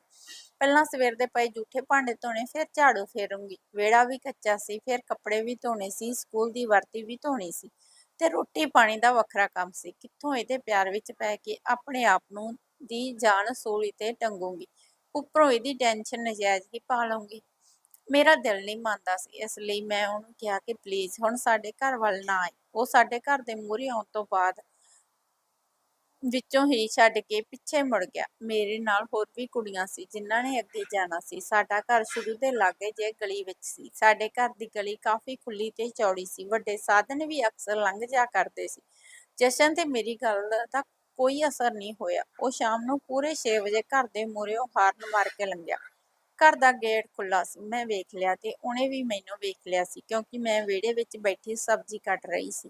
ਪਹਿਲਾਂ ਸਵੇਰ ਦੇ ਪਏ ਜੂਠੇ ਭਾਂਡੇ ਧੋਣੇ, ਫਿਰ ਝਾੜੂ ਫੇਰੂੰਗੀ। ਵਿਹੜਾ ਵੀ ਕੱਚਾ ਸੀ, ਫਿਰ ਕੱਪੜੇ ਵੀ ਧੋਣੇ ਸੀ, ਸਕੂਲ ਦੀ ਵਰਤੀ ਵੀ ਧੋਣੀ ਸੀ ਤੇ ਰੋਟੀ ਪਾਣੀ ਦਾ ਵੱਖਰਾ ਕੰਮ ਸੀ। ਕਿੱਥੋਂ ਇਹਦੇ ਪਿਆਰ ਵਿੱਚ ਪੈ ਕੇ ਆਪਣੇ ਆਪ ਨੂੰ ਦੀ ਜਾਨ ਸੂਲੀ ਤੇ ਟੰਗੂੰਗੀ। ਉੱਪਰੋਂ ਇਹਦੀ ਟੈਨਸ਼ਨ ਨਜਾਇਜ਼ ਹੀ ਪਾ ਲਵਾਂਗੀ ਮੇਰਾ ਦਿਲ ਨਹੀਂ ਮੰਨਦਾ ਸੀ, ਇਸ ਲਈ ਮੈਂ ਉਹਨੂੰ ਕਿਹਾ ਕਿ ਪਲੀਜ਼ ਹੁਣ ਸਾਡੇ ਘਰ ਵੱਲ ਨਾ ਆਈ। ਉਹ ਸਾਡੇ ਘਰ ਦੇ ਮੂਹਰੇ ਆਉਣ ਤੋਂ ਬਾਅਦ ਵਿੱਚੋਂ ਹੀ ਛੱਡ ਕੇ ਪਿੱਛੇ ਮੁੜ ਗਿਆ। ਮੇਰੇ ਨਾਲ ਹੋਰ ਵੀ ਕੁੜੀਆਂ ਸੀ, ਜਿਨ੍ਹਾਂ ਨੇ ਅੱਗੇ ਜਾਣਾ ਸੀ। ਸਾਡਾ ਘਰ ਸ਼ੁਰੂ ਦੇ ਲਾਗੇ ਜੇ ਗਲੀ ਵਿੱਚ ਸੀ। ਸਾਡੇ ਘਰ ਦੀ ਗਲੀ ਕਾਫੀ ਖੁੱਲੀ ਤੇ ਚੌੜੀ ਸੀ। ਵੱਡੇ ਸਾਧਨ ਵੀ ਅਕਸਰ ਲੰਘ ਜਾ ਕਰਦੇ ਸੀ। ਜਸ਼ਨ ਤੇ ਮੇਰੀ ਗੱਲ ਦਾ ਕੋਈ ਅਸਰ ਨਹੀਂ ਹੋਇਆ। ਉਹ ਸ਼ਾਮ ਨੂੰ ਪੂਰੇ 6 ਵਜੇ ਘਰ ਦੇ ਮੂਹਰੇ ਹਾਰਨ ਮਾਰ ਕੇ ਲੰਘਿਆ। ਘਰ ਦਾ ਗੇਟ ਖੁੱਲਾ ਸੀ, ਮੈਂ ਵੇਖ ਲਿਆ ਤੇ ਉਹਨੇ ਵੀ ਮੈਨੂੰ ਵੇਖ ਲਿਆ ਸੀ ਕਿਉਂਕਿ ਮੈਂ ਵਿਹੜੇ ਵਿੱਚ ਬੈਠੀ ਸਬਜ਼ੀ ਕੱਟ ਰਹੀ ਸੀ।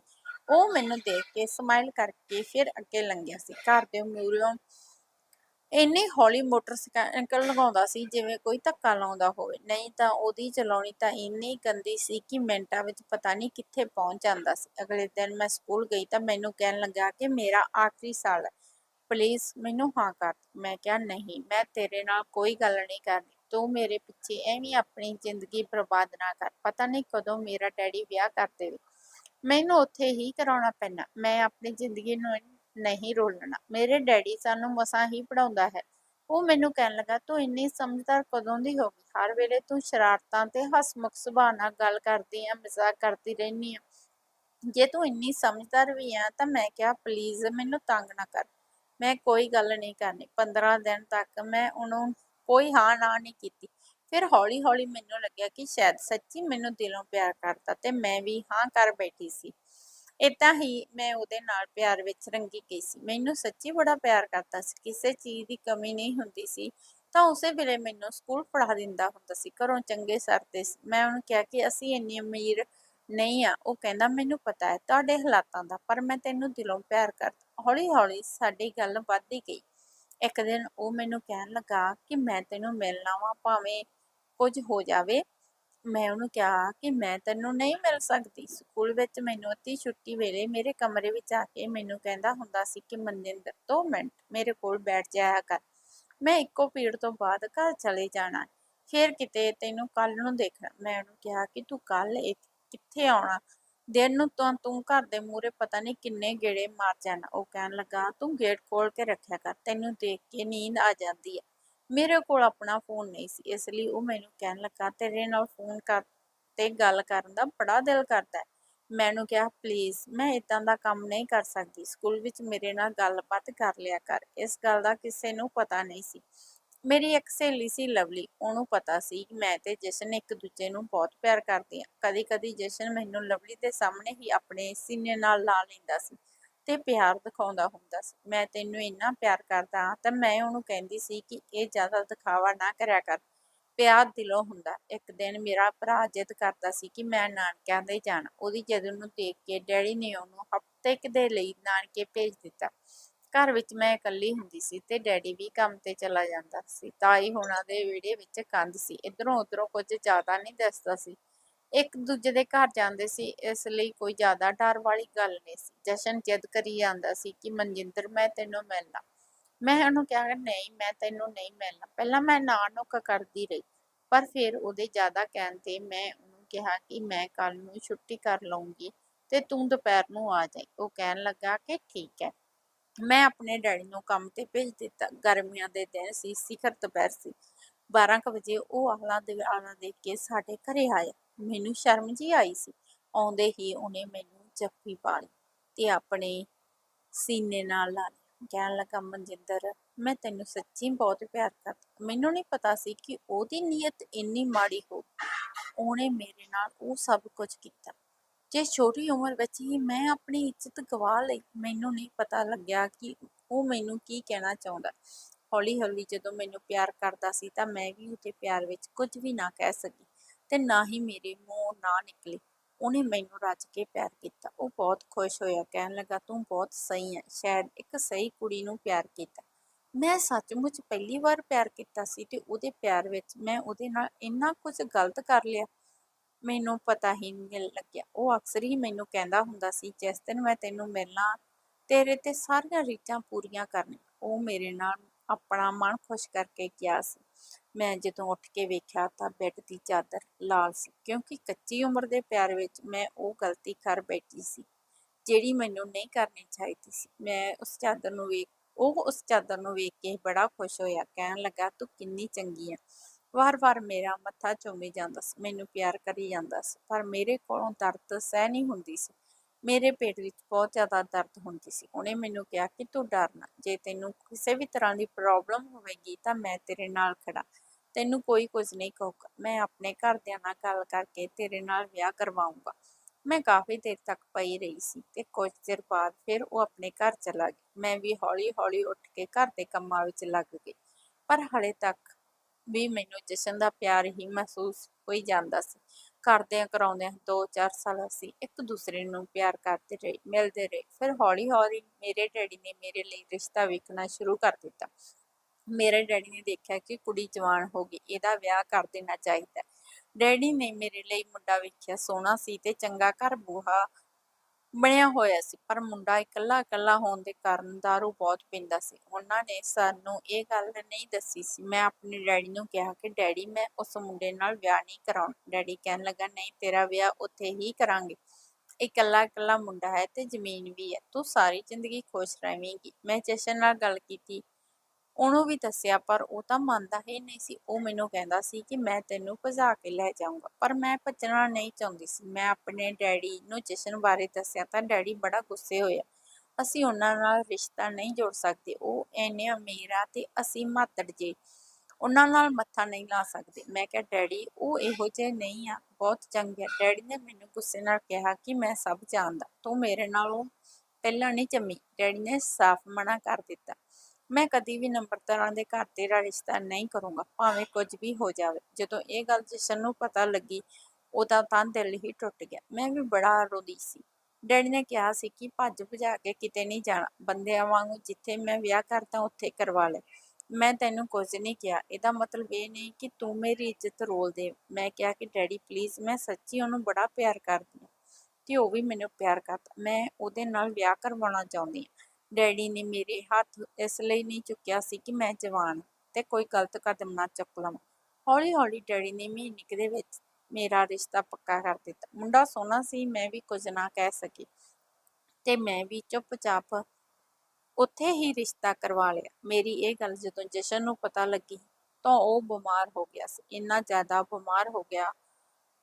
ਉਹ ਮੈਨੂੰ ਦੇਖ ਕੇ ਸਮਾਈਲ ਕਰਕੇ ਫਿਰ ਅੱਗੇ ਲੰਘਿਆ ਸੀ। ਘਰ ਦੇ ਮੂਹਰਿਓਂ ਇੰਨੀ ਹੌਲੀ ਮੋਟਰਸਾਈਕਲ ਲਗਾਉਂਦਾ ਸੀ ਜਿਵੇਂ ਕੋਈ ਧੱਕਾ ਲਾਉਂਦਾ ਹੋਵੇ। ਨਹੀਂ ਤਾਂ ਉਹਦੀ ਚਲਾਉਣੀ ਤਾਂ ਇੰਨੀ ਗੰਦੀ ਸੀ ਕਿ ਮਿੰਟਾਂ ਵਿੱਚ ਪਤਾ ਨਹੀਂ ਕਿੱਥੇ ਪਹੁੰਚ ਜਾਂਦਾ ਸੀ। ਅਗਲੇ ਦਿਨ ਮੈਂ ਸਕੂਲ ਗਈ ਤਾਂ ਮੈਨੂੰ ਕਹਿਣ ਲੱਗਾ ਕਿ ਮੇਰਾ ਆਖਰੀ ਸਾਲ ਹੈ। ਪਲੀਜ਼ ਮੈਨੂੰ ਹਾਂ ਕਰ ਮੈਂ ਕਿਹਾ, ਨਹੀਂ, ਮੈਂ ਤੇਰੇ ਨਾਲ ਕੋਈ ਗੱਲ ਨਹੀਂ ਕਰਨੀ। ਤੂੰ ਮੇਰੇ ਪਿੱਛੇ ਐਵੇਂ ਆਪਣੀ ਜ਼ਿੰਦਗੀ ਬਰਬਾਦ ਨਾ ਕਰ। ਪਤਾ ਨਹੀਂ ਕਦੋਂ ਮੇਰਾ ਡੈਡੀ ਵਿਆਹ ਕਰ ਦੇਵੇ। ਮੈਨੂੰ ਉੱਥੇ ਹੀ ਕਰਾਉਣਾ ਪੈਣਾ ਮੈਂ ਆਪਣੀ ਜ਼ਿੰਦਗੀ ਨੂੰ ਨਹੀਂ ਰੋਲਣਾ। ਮੇਰੇ ਡੈਡੀ ਸਾਨੂੰ ਮਸਾਂ ਹੀ ਪੜਾਉਂਦਾ ਹੈ। ਉਹ ਮੈਨੂੰ ਕਹਿਣ ਲੱਗਾ, ਤੂੰ ਇੰਨੀ ਸਮਝਦਾਰ ਕਦੋਂ ਦੀ ਹੋ ਗਈ? ਹਰ ਵੇਲੇ ਤੂੰ ਸ਼ਰਾਰਤਾਂ ਤੇ ਹਸਮੁਖ ਸੁਭਾਅ ਨਾਲ ਗੱਲ ਕਰਦੀ ਆ, ਮਜ਼ਾਕ ਕਰਦੀ ਰਹਿਨੀ ਆ। ਜੇ ਤੂੰ ਇੰਨੀ ਸਮਝਦਾਰ ਵੀ ਆ, ਤਾਂ ਮੈਂ ਕਿਹਾ, ਪਲੀਜ਼ ਮੈਨੂੰ ਤੰਗ ਨਾ ਕਰ। ਮੈਂ ਕੋਈ ਗੱਲ ਨਹੀਂ ਕਰਨੀ। 15 ਦਿਨ ਤੱਕ ਮੈਂ ਉਹਨੂੰ ਕੋਈ ਹਾਂ, ਨਾ ਨਹੀਂ ਕੀਤੀ। ਫਿਰ ਹੌਲੀ ਹੌਲੀ ਮੈਨੂੰ ਲੱਗਿਆ ਕਿ ਸ਼ਾਇਦ ਸੱਚੀ ਮੈਨੂੰ ਦਿਲੋਂ ਪਿਆਰ ਕਰਦਾ ਤੇ ਮੈਂ ਵੀ ਹਾਂ ਕਰ ਬੈਠੀ ਸੀ। ਇਦਾਂ ਹੀ ਮੈਂ ਉਹਦੇ ਨਾਲ ਪਿਆਰ ਵਿੱਚ ਰੰਗੀ ਗਈ ਸੀ। ਮੈਨੂੰ ਸੱਚੀ ਬੜਾ ਪਿਆਰ ਕਰਦਾ ਸੀ। ਕਿਸੇ ਚੀਜ਼ ਦੀ ਕਮੀ ਨਹੀਂ ਹੁੰਦੀ ਸੀ, ਤਾਂ ਉਸੇ ਵੇਲੇ ਮੈਨੂੰ ਸਕੂਲ ਪੜ੍ਹਾ ਦਿੰਦਾ ਹੁੰਦਾ ਸੀ। ਘਰੋਂ ਚੰਗੇ ਸਰ ਤੇ ਮੈਂ ਉਹਨੂੰ ਕਿਹਾ ਕਿ ਅਸੀਂ ਇੰਨੀ ਅਮੀਰ ਨਹੀਂ ਆ। ਉਹ ਕਹਿੰਦਾ, ਮੈਨੂੰ ਪਤਾ ਹੈ, ਤੁਹਾਡੇ ਹਾਲਾਤਾਂ ਦਾ, ਪਰ ਮੈਂ ਤੈਨੂੰ ਦਿਲੋਂ ਪਿਆਰ ਕਰਦਾ ਹੌਲੀ ਹੌਲੀ ਸਾਡੀ ਗੱਲ ਵੱਧਦੀ ਗਈ। ਇੱਕ ਦਿਨ ਉਹ ਮੈਨੂੰ ਕਹਿਣ ਲੱਗਾ ਕਿ ਮੈਂ ਤੈਨੂੰ ਮਿਲਣਾ ਵਾ, ਭਾਵੇਂ ਕੁਝ ਹੋ ਜਾਵੇ। ਮੈਂ ਉਹਨੂੰ ਕਿਹਾ ਕਿ ਮੈਂ ਤੈਨੂੰ ਨਹੀਂ ਮਿਲ ਸਕਦੀ। ਸਕੂਲ ਵਿੱਚ ਮੈਨੂੰ ਅੱਧੀ ਛੁੱਟੀ ਵੇਲੇ ਮੇਰੇ ਕਮਰੇ ਵਿੱਚ ਆ ਕੇ ਮੈਨੂੰ ਕਹਿੰਦਾ ਹੁੰਦਾ ਸੀ ਕਿ ਮਨਿੰਦਰ 2 ਮਿੰਟ, ਮੇਰੇ ਕੋਲ ਬੈਠ ਜਾਇਆ ਕਰ। ਮੈਂ ਇੱਕੋ ਪੀੜ ਤੋਂ ਬਾਅਦ ਘਰ ਚਲੇ ਜਾਣਾ। ਫੇਰ ਕਿਤੇ ਤੈਨੂੰ ਕੱਲ ਨੂੰ ਦੇਖਣਾ। ਮੈਂ ਉਹਨੂੰ ਕਿਹਾ ਕਿ ਤੂੰ ਕੱਲ ਕਿੱਥੇ ਆਉਣਾ? ਦਿਨ ਨੂੰ ਤਾਂ, ਤੂੰ ਘਰ ਦੇ ਮੂਹਰੇ ਪਤਾ ਨਹੀਂ ਕਿੰਨੇ ਗੇੜੇ ਮਾਰ ਜਾਣਾ। ਉਹ ਕਹਿਣ ਲੱਗਾ, ਤੂੰ ਗੇਟ ਖੋਲ ਕੇ ਰੱਖਿਆ ਕਰ, ਤੈਨੂੰ ਦੇਖ ਕੇ ਨੀਂਦ ਆ ਜਾਂਦੀ ਹੈ ਮੇਰੇ ਕੋਲ ਆਪਣਾ ਫੋਨ ਨਹੀਂ ਸੀ, ਇਸ ਲਈ ਉਹ ਮੈਨੂੰ ਕਹਿਣ ਲੱਗਾ, ਤੇਰੇ ਨਾਲ ਫੋਨ ਕਰ ਤੇ ਗੱਲ ਕਰਨ ਦਾ ਬੜਾ ਦਿਲ ਕਰਦਾ ਹੈ। ਮੈਨੂੰ ਕਿਹਾ, ਪਲੀਜ਼, ਮੈਂ ਇਦਾਂ ਦਾ ਕੰਮ ਨਹੀਂ ਕਰ ਸਕਦੀ। ਸਕੂਲ ਵਿੱਚ ਮੇਰੇ ਨਾਲ ਗੱਲਬਾਤ ਕਰ ਲਿਆ ਕਰ। ਇਸ ਗੱਲ ਦਾ ਕਿਸੇ ਨੂੰ ਪਤਾ ਨਹੀਂ ਸੀ। ਮੇਰੀ ਇੱਕ ਸਹੇਲੀ ਸੀ ਲਵਲੀ, ਉਹਨੂੰ ਪਤਾ ਸੀ ਕਿ ਮੈਂ ਤੇ ਜਸ਼ਨ ਇੱਕ ਦੂਜੇ ਨੂੰ ਬਹੁਤ ਪਿਆਰ ਕਰਦੇ ਹਾਂ। ਕਦੀ ਕਦੀ ਜਸ਼ਨ ਮੈਨੂੰ ਲਵਲੀ ਦੇ ਸਾਹਮਣੇ ਹੀ ਆਪਣੇ ਸੀਨੇ ਨਾਲ ਲਾ ਲੈਂਦਾ ਸੀ ਤੇ ਪਿਆਰ ਦਿਖਾਉਂਦਾ ਹੁੰਦਾ ਸੀ। ਮੈਂ ਤੈਨੂੰ ਇੰਨਾ ਪਿਆਰ ਕਰਦਾ ਹਾਂ ਤਾਂ ਮੈਂ ਉਹਨੂੰ ਕਹਿੰਦੀ ਸੀ ਕਿ ਇਹ ਜ਼ਿਆਦਾ ਦਿਖਾਵਾ ਨਾ ਕਰਿਆ ਕਰ। ਪਿਆਰ ਦਿਲੋਂ ਹੁੰਦਾ। ਇੱਕ ਦਿਨ ਮੇਰਾ ਭਰਾ ਜਿੱਦ ਕਰਦਾ ਸੀ ਕਿ ਮੈਂ ਨਾਨਕਿਆਂ ਦੇ ਜਾਣਾ। ਉਹਦੀ ਜਦੋਂ ਨੂੰ ਦੇਖ ਕੇ ਡੈਡੀ ਨੇ ਉਹਨੂੰ ਹਫ਼ਤੇ ਦੇ ਲਈ ਨਾਨਕੇ ਭੇਜ ਦਿੱਤਾ। ਘਰ ਵਿੱਚ ਮੈਂ ਇਕੱਲੀ ਹੁੰਦੀ ਸੀ ਤੇ ਡੈਡੀ ਵੀ ਕੰਮ ਤੇ ਚਲਾ ਜਾਂਦਾ ਸੀ। ਤਾਈ ਹੋਣਾ ਦੇ ਵਿਹੜੇ ਵਿੱਚ ਕੰਧ ਸੀ। ਇਧਰੋਂ ਉਧਰੋਂ ਕੁਝ ਜ਼ਿਆਦਾ ਨਹੀਂ ਦਿਸਦਾ ਸੀ। ਇੱਕ ਦੂਜੇ ਦੇ ਘਰ ਜਾਂਦੇ ਸੀ, ਇਸ ਲਈ ਕੋਈ ਜ਼ਿਆਦਾ ਡਰ ਵਾਲੀ ਗੱਲ ਨਹੀਂ ਸੀ। ਜਸ਼ਨ ਜਿੱਦ ਕਰੀ ਜਾਂਦਾ ਸੀ ਕਿ, ਮਨਜਿੰਦਰ, ਮੈਂ ਤੈਨੂੰ ਮਿਲਣਾ। ਮੈਂ ਉਹਨੂੰ ਕਿਹਾ, ਨਹੀਂ, ਮੈਂ ਤੈਨੂੰ ਨਹੀਂ ਮਿਲਣਾ। ਪਹਿਲਾਂ ਮੈਂ ਨਾ ਨੁੱਕ ਕਰਦੀ ਰਹੀ, ਪਰ ਫਿਰ ਉਹਦੇ ਜ਼ਿਆਦਾ ਕਹਿਣ ਤੇ ਮੈਂ ਉਹਨੂੰ ਕਿਹਾ ਕਿ, ਮੈਂ ਕੱਲ ਨੂੰ ਛੁੱਟੀ ਕਰ ਲਵਾਂਗੀ ਤੇ ਤੂੰ ਦੁਪਹਿਰ ਨੂੰ ਆ ਜਾਈ। ਉਹ ਕਹਿਣ ਲੱਗਾ ਕਿ, ਠੀਕ ਹੈ। ਮੈਂ ਆਪਣੇ ਡੈਡੀ ਨੂੰ ਕੰਮ ਤੇ ਭੇਜ ਦਿੱਤਾ, ਗਰਮੀਆਂ ਦੇ ਦਿਨ ਸੀ, ਸਿਖਰ ਦੁਪਹਿਰ ਸੀ। 12 ਕੁ ਵਜੇ ਉਹ ਆਲਾ ਦੇ, ਆਲਾ ਦੇਖ ਕੇ ਸਾਡੇ ਘਰੇ ਆਇਆ। ਮੈਨੂੰ ਸ਼ਰਮ ਜੀ ਆਈ ਸੀ। ਆਉਂਦੇ ਹੀ ਉਹਨੇ ਮੈਨੂੰ ਜੱਫੀ ਪਾ ਲਈ ਤੇ ਆਪਣੇ ਸੀਨੇ ਨਾਲ ਲਾ ਲਿਆ। ਕਹਿਣ ਲੱਗਾ, ਮਨਜਿੰਦਰ, ਮੈਂ ਤੈਨੂੰ ਸੱਚੀ ਬਹੁਤ ਪਿਆਰ ਕਰਦਾ ਮੈਨੂੰ ਨਹੀਂ ਪਤਾ ਸੀ ਕਿ ਉਹਦੀ ਨੀਅਤ ਇੰਨੀ ਮਾੜੀ ਹੋ ਉਹਨੇ ਮੇਰੇ ਨਾਲ ਉਹ ਸਭ ਕੁਝ ਕੀਤਾ। ਜੇ ਛੋਟੀ ਉਮਰ ਵਿੱਚ ਹੀ ਮੈਂ ਆਪਣੀ ਇੱਜ਼ਤ ਗਵਾ ਲਈ। ਮੈਨੂੰ ਨਹੀਂ ਪਤਾ ਲੱਗਿਆ ਕਿ ਉਹ ਮੈਨੂੰ ਕੀ ਕਹਿਣਾ ਚਾਹੁੰਦਾ। ਹੌਲੀ ਹੌਲੀ ਜਦੋਂ ਮੈਨੂੰ ਪਿਆਰ ਕਰਦਾ ਸੀ ਤਾਂ ਮੈਂ ਵੀ ਉਹਦੇ ਪਿਆਰ ਵਿੱਚ ਕੁਝ ਵੀ ਨਾ ਕਹਿ ਸਕੀ ਤੇ ਨਾ ਹੀ ਮੇਰੇ ਮੂੰਹ ਨਾ ਨਿਕਲੇ। ਉਹਨੇ ਮੈਨੂੰ ਰੱਜ ਕੇ ਪਿਆਰ ਕੀਤਾ। ਉਹ ਬਹੁਤ ਖੁਸ਼ ਹੋਇਆ, ਕਹਿਣ ਲੱਗਾ, ਤੂੰ ਬਹੁਤ ਸਹੀ ਹੈ। ਸ਼ਾਇਦ ਇੱਕ ਸਹੀ ਕੁੜੀ ਨੂੰ ਪਿਆਰ ਕੀਤਾ। ਮੈਂ ਸੱਚਮੁੱਚ ਪਹਿਲੀ ਵਾਰ ਪਿਆਰ ਕੀਤਾ ਸੀ ਤੇ ਉਹਦੇ ਪਿਆਰ ਵਿੱਚ ਮੈਂ ਉਹਦੇ ਨਾਲ ਇੰਨਾ ਕੁਝ ਗਲਤ ਕਰ ਲਿਆ ਮੈਨੂੰ ਪਤਾ ਹੀ ਨਹੀਂ ਲੱਗਿਆ। ਉਹ ਅਕਸਰ ਹੀ ਮੈਨੂੰ ਕਹਿੰਦਾ ਹੁੰਦਾ ਸੀ, ਜਿਸ ਦਿਨ ਮੈਂ ਤੈਨੂੰ ਮਿਲਣਾ, ਤੇਰੇ ਤੇ ਸਾਰੀਆਂ ਰੀਝਾਂ ਪੂਰੀਆਂ ਕਰਨੀਆਂ। ਉਹ ਮੇਰੇ ਨਾਲ ਆਪਣਾ ਮਨ ਖੁਸ਼ ਕਰਕੇ ਗਿਆ ਸੀ। ਮੈਂ ਜਦੋਂ ਉੱਠ ਕੇ ਵੇਖਿਆ ਤਾਂ ਬੈੱਡ ਦੀ ਚਾਦਰ ਲਾਲ ਸੀ, ਕਿਉਂਕਿ ਕੱਚੀ ਉਮਰ ਦੇ ਪਿਆਰ ਵਿੱਚ ਮੈਂ ਉਹ ਗਲਤੀ ਕਰ ਬੈਠੀ ਸੀ, ਜਿਹੜੀ ਮੈਨੂੰ ਨਹੀਂ ਕਰਨੀ ਚਾਹੀਦੀ ਸੀ। ਮੈਂ ਉਸ ਚਾਦਰ ਨੂੰ ਵੇਖ, ਉਹ ਉਸ ਚਾਦਰ ਨੂੰ ਵੇਖ ਕੇ ਬੜਾ ਖੁਸ਼ ਹੋਇਆ, ਕਹਿਣ ਲੱਗਾ, ਤੂੰ ਕਿੰਨੀ ਚੰਗੀ ਹੈ ਵਾਰ-ਵਾਰ ਮੇਰਾ ਮੱਥਾ ਚੁੰਮੀ ਜਾਂਦਾ ਸੀ, ਮੈਨੂੰ ਪਿਆਰ ਕਰੀ ਜਾਂਦਾ ਸੀ, ਪਰ ਮੇਰੇ ਕੋਲੋਂ ਦਰਦ ਸਹਿ ਨਹੀਂ ਹੁੰਦੀ ਸੀ। ਮੇਰੇ ਪੇਟ ਵਿੱਚ ਬਹੁਤ ਜ਼ਿਆਦਾ ਦਰਦ ਹੁੰਦੀ ਸੀ। ਉਹਨੇ ਮੈਨੂੰ ਕਿਹਾ ਕਿ ਤੂੰ ਡਰ ਜੇ ਤੈਨੂੰ ਕਿਸੇ ਵੀ ਤਰ੍ਹਾਂ ਦੀ ਪ੍ਰੋਬਲਮ ਹੋਵੇਗੀ ਤਾਂ ਮੈਂ ਤੇਰੇ ਨਾਲ ਖੜਾ ਤੈਨੂੰ ਕੋਈ ਕੁਝ ਨਹੀਂ ਕਹੂਗਾ। ਮੈਂ ਆਪਣੇ ਘਰਦਿਆਂ ਨਾਲ ਗੱਲ ਕਰਕੇ ਤੇਰੇ ਨਾਲ ਵਿਆਹ ਕਰਵਾਉਂਗਾ ਮੈਂ ਕਾਫੀ ਦੇਰ ਤੱਕ ਪਈ ਰਹੀ ਸੀ ਤੇ ਕੁਝ ਚਿਰ ਬਾਅਦ ਫਿਰ ਉਹ ਆਪਣੇ ਘਰ ਚਲਾ ਗਿਆ ਮੈਂ ਵੀ ਹੌਲੀ-ਹੌਲੀ ਉੱਠ ਕੇ ਘਰ ਦੇ ਕੰਮਾਂ ਵਿੱਚ ਲੱਗ ਗਈ, ਪਰ ਹਲੇ ਤੱਕ ਵੀ ਮੈਨੂੰ ਜਸ਼ਨ ਦਾ ਪਿਆਰ ਹੀ ਮਹਿਸੂਸ ਹੋਈ ਜਾਂਦਾ ਸੀ। ਕਰਦਿਆਂ ਕਰਾਉਂਦਿਆਂ 2-4 ਸਾਲ ਅਸੀਂ ਇੱਕ ਦੂਸਰੇ ਨੂੰ ਪਿਆਰ ਕਰਦੇ ਰਹੇ, ਮਿਲਦੇ ਰਹੇ। ਫਿਰ ਹੌਲੀ-ਹੌਲੀ ਮੇਰੇ ਡੈਡੀ ਨੇ ਮੇਰੇ ਲਈ ਰਿਸ਼ਤਾ ਵੇਖਣਾ ਸ਼ੁਰੂ ਕਰ ਦਿੱਤਾ। ਮੇਰੇ ਡੈਡੀ ਨੇ ਦੇਖਿਆ ਕਿ ਕੁੜੀ ਜਵਾਨ ਹੋ ਗਈ, ਇਹਦਾ ਵਿਆਹ ਕਰ ਦੇਣਾ ਚਾਹੀਦਾ। ਡੈਡੀ ਨੇ ਮੇਰੇ ਲਈ ਮੁੰਡਾ ਵੇਖਿਆ, ਸੋਹਣਾ ਸੀ ਤੇ ਚੰਗਾ ਘਰ ਬੂਹਾ ਬਣਿਆ ਹੋਇਆ ਸੀ, ਪਰ ਮੁੰਡਾ ਇਕੱਲਾ ਇਕੱਲਾ ਹੋਣ ਦੇ ਕਾਰਨ ਦਾਰੂ ਬਹੁਤ ਪੀਂਦਾ ਸੀ। ਉਹਨਾਂ ਨੇ ਸਾਨੂੰ ਇਹ ਗੱਲ ਨਹੀਂ ਦੱਸੀ ਸੀ। ਮੈਂ ਆਪਣੇ ਡੈਡੀ ਨੂੰ ਕਿਹਾ ਕਿ, ਡੈਡੀ, ਮੈਂ ਉਸ ਮੁੰਡੇ ਨਾਲ ਵਿਆਹ ਨਹੀਂ ਕਰਾਉਣਾ। ਡੈਡੀ ਕਹਿਣ ਲੱਗਾ, ਨਹੀਂ, ਤੇਰਾ ਵਿਆਹ ਉੱਥੇ ਹੀ ਕਰਾਂਗੇ। ਇਕੱਲਾ ਇਕੱਲਾ ਮੁੰਡਾ ਹੈ ਤੇ ਜ਼ਮੀਨ ਵੀ ਹੈ। ਤੂੰ ਸਾਰੀ ਜ਼ਿੰਦਗੀ ਖੁਸ਼ ਰਹੇਂਗੀ ਮੈਂ ਜਸ਼ਨ ਨਾਲ ਗੱਲ ਕੀਤੀ। ਉਹਨੂੰ ਵੀ ਦੱਸਿਆ, ਪਰ ਉਹ ਤਾਂ ਮੰਨਦਾ ਹੀ ਨਹੀਂ ਸੀ। ਉਹ ਮੈਨੂੰ ਕਹਿੰਦਾ ਸੀ ਕਿ ਮੈਂ ਤੈਨੂੰ ਭਜਾ ਕੇ ਲੈ ਜਾਊਂਗਾ, ਪਰ ਮੈਂ ਭੱਜਣਾ ਨਹੀਂ ਚਾਹੁੰਦੀ ਸੀ। ਮੈਂ ਆਪਣੇ ਡੈਡੀ ਨੂੰ ਜਸ਼ਨ ਬਾਰੇ ਦੱਸਿਆ ਤਾਂ ਡੈਡੀ ਬੜਾ ਗੁੱਸੇ ਹੋਇਆ। ਅਸੀਂ ਉਹਨਾਂ ਨਾਲ ਰਿਸ਼ਤਾ ਨਹੀਂ ਜੋੜ ਸਕਦੇ। ਉਹ ਇੰਨੇ ਅਮੀਰ ਆ ਤੇ ਅਸੀਂ ਮਾਤੜ ਜੇ। ਉਹਨਾਂ ਨਾਲ ਮੱਥਾ ਨਹੀਂ ਲਾ ਸਕਦੇ। ਮੈਂ ਕਿਹਾ, ਡੈਡੀ, ਉਹ ਇਹੋ ਜਿਹੇ ਨਹੀਂ ਆ। ਬਹੁਤ ਚੰਗੇ ਆ। ਡੈਡੀ ਨੇ ਮੈਨੂੰ ਗੁੱਸੇ ਨਾਲ ਕਿਹਾ ਕਿ ਮੈਂ ਸਭ ਜਾਣਦਾ। ਤੂੰ ਮੇਰੇ ਨਾਲੋਂ ਪਹਿਲਾਂ ਨਹੀਂ ਜੰਮੀ। ਡੈਡੀ ਨੇ ਸਾਫ਼ ਮਨਾ ਕਰ ਦਿੱਤਾ। ਮੈਂ ਕਦੀ ਵੀ ਨੰਬਰਦਾਰਾਂ ਦੇ ਘਰ ਤੇਰਾ ਰਿਸ਼ਤਾ ਨਹੀਂ ਕਰੂੰਗਾ, ਭਾਵੇਂ ਕੁਝ ਵੀ ਹੋ ਜਾਵੇ। ਜਦੋਂ ਇਹ ਗੱਲ ਜਸ਼ਨ ਨੂੰ ਪਤਾ ਲੱਗੀ, ਉਹਦਾ ਤਾਂ ਦਿਲ ਹੀ ਟੁੱਟ ਗਿਆ। ਮੈਂ ਵੀ ਬੜਾ ਰੋਦੀ ਸੀ। ਡੈਡੀ ਨੇ ਕਿਹਾ ਸੀ ਕਿ ਭੱਜ ਭਜਾ ਕੇ ਕਿਤੇ ਨਹੀਂ ਜਾਣਾ। ਬੰਦਿਆਂ ਵਾਂਗੂ ਜਿੱਥੇ ਮੈਂ ਵਿਆਹ ਕਰਦਾ ਉੱਥੇ ਕਰਵਾ ਲੈ। ਮੈਂ ਤੈਨੂੰ ਕੁਝ ਨਹੀਂ ਕਿਹਾ। ਇਹਦਾ ਮਤਲਬ ਇਹ ਨਹੀਂ ਕਿ ਤੂੰ ਮੇਰੀ ਇੱਜ਼ਤ ਰੋਲ ਦੇ। ਮੈਂ ਕਿਹਾ ਕਿ ਡੈਡੀ ਪਲੀਜ਼ ਮੈਂ ਸੱਚੀ ਉਹਨੂੰ ਬੜਾ ਪਿਆਰ ਕਰਦੀ ਹਾਂ। ਤੇ ਉਹ ਵੀ ਮੈਨੂੰ ਪਿਆਰ ਕਰਦਾ। ਮੈਂ ਉਹਦੇ ਨਾਲ ਵਿਆਹ ਕਰਵਾਉਣਾ ਚਾਹੁੰਦੀ ਹਾਂ। ਡੈਡੀ ਨੇ ਮੇਰੇ ਹੱਥ ਇਸ ਲਈ ਨਹੀਂ ਚੁੱਕਿਆ ਸੀ ਕਿ ਮੈਂ ਜਵਾਨ ਤੇ ਕੋਈ ਗਲਤ ਕਦਮ ਨਾ ਚੁੱਕ ਲਵਾਂ। ਹੌਲੀ ਹੌਲੀ ਡੈਡੀ ਨੇ ਮਹੀਨੇ ਦੇ ਵਿੱਚ ਮੇਰਾ ਰਿਸ਼ਤਾ ਪੱਕਾ ਕਰ ਦਿੱਤਾ। ਮੁੰਡਾ ਸੋਹਣਾ ਸੀ, ਮੈਂ ਵੀ ਕੁਝ ਨਾ ਕਹਿ ਸਕੀ ਤੇ ਮੈਂ ਵੀ ਚੁੱਪਚਾਪ ਉੱਥੇ ਹੀ ਰਿਸ਼ਤਾ ਕਰਵਾ ਲਿਆ। ਮੇਰੀ ਇਹ ਗੱਲ ਜਦੋਂ ਜਸ਼ਨ ਨੂੰ ਪਤਾ ਲੱਗੀ ਤਾਂ ਉਹ ਬਿਮਾਰ ਹੋ ਗਿਆ ਸੀ। ਇੰਨਾ ਜ਼ਿਆਦਾ ਬਿਮਾਰ ਹੋ ਗਿਆ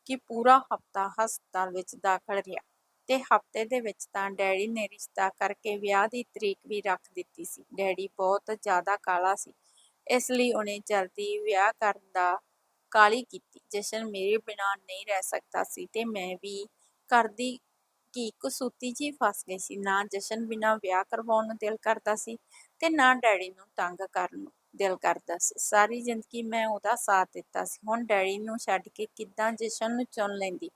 ਕਿ ਪੂਰਾ ਹਫਤਾ ਹਸਪਤਾਲ ਵਿੱਚ ਦਾਖਲ ਰਿਹਾ। ਤੇ ਹਫ਼ਤੇ ਦੇ ਵਿੱਚ ਤਾਂ ਡੈਡੀ ਨੇ ਰਿਸ਼ਤਾ ਕਰਕੇ ਵਿਆਹ ਦੀ ਤਰੀਕ ਵੀ ਰੱਖ ਦਿੱਤੀ ਸੀ। ਡੈਡੀ ਬਹੁਤ ਜ਼ਿਆਦਾ ਕਾਲਾ ਸੀ। ਇਸ ਲਈ ਉਹਨੇ ਜਲਦੀ ਵਿਆਹ ਕਰਨ ਦਾ ਕਾਲੀ ਕੀਤੀ। ਜਸ਼ਨ ਮੇਰੇ ਬਿਨਾਂ ਨਹੀਂ ਰਹਿ ਸਕਦਾ ਸੀ ਤੇ ਮੈਂ ਵੀ ਕਰਦੀ ਕਿ ਕਸੂਤੀ ਜੀ ਫਸ ਗਈ ਸੀ। ਨਾ ਜਸ਼ਨ ਬਿਨਾਂ ਵਿਆਹ ਕਰਵਾਉਣ ਨੂੰ ਦਿਲ ਕਰਦਾ ਸੀ ਤੇ ਨਾ ਡੈਡੀ ਨੂੰ ਤੰਗ ਕਰਨ ਨੂੰ ਦਿਲ ਕਰਦਾ ਸੀ। ਸਾਰੀ ਜ਼ਿੰਦਗੀ ਮੈਂ ਉਹਦਾ ਸਾਥ ਦਿੱਤਾ ਸੀ। ਹੁਣ ਡੈਡੀ ਨੂੰ ਛੱਡ ਕੇ ਕਿੱਦਾਂ ਜਸ਼ਨ ਨੂੰ ਚੁਣ ਲੈਂਦੀ?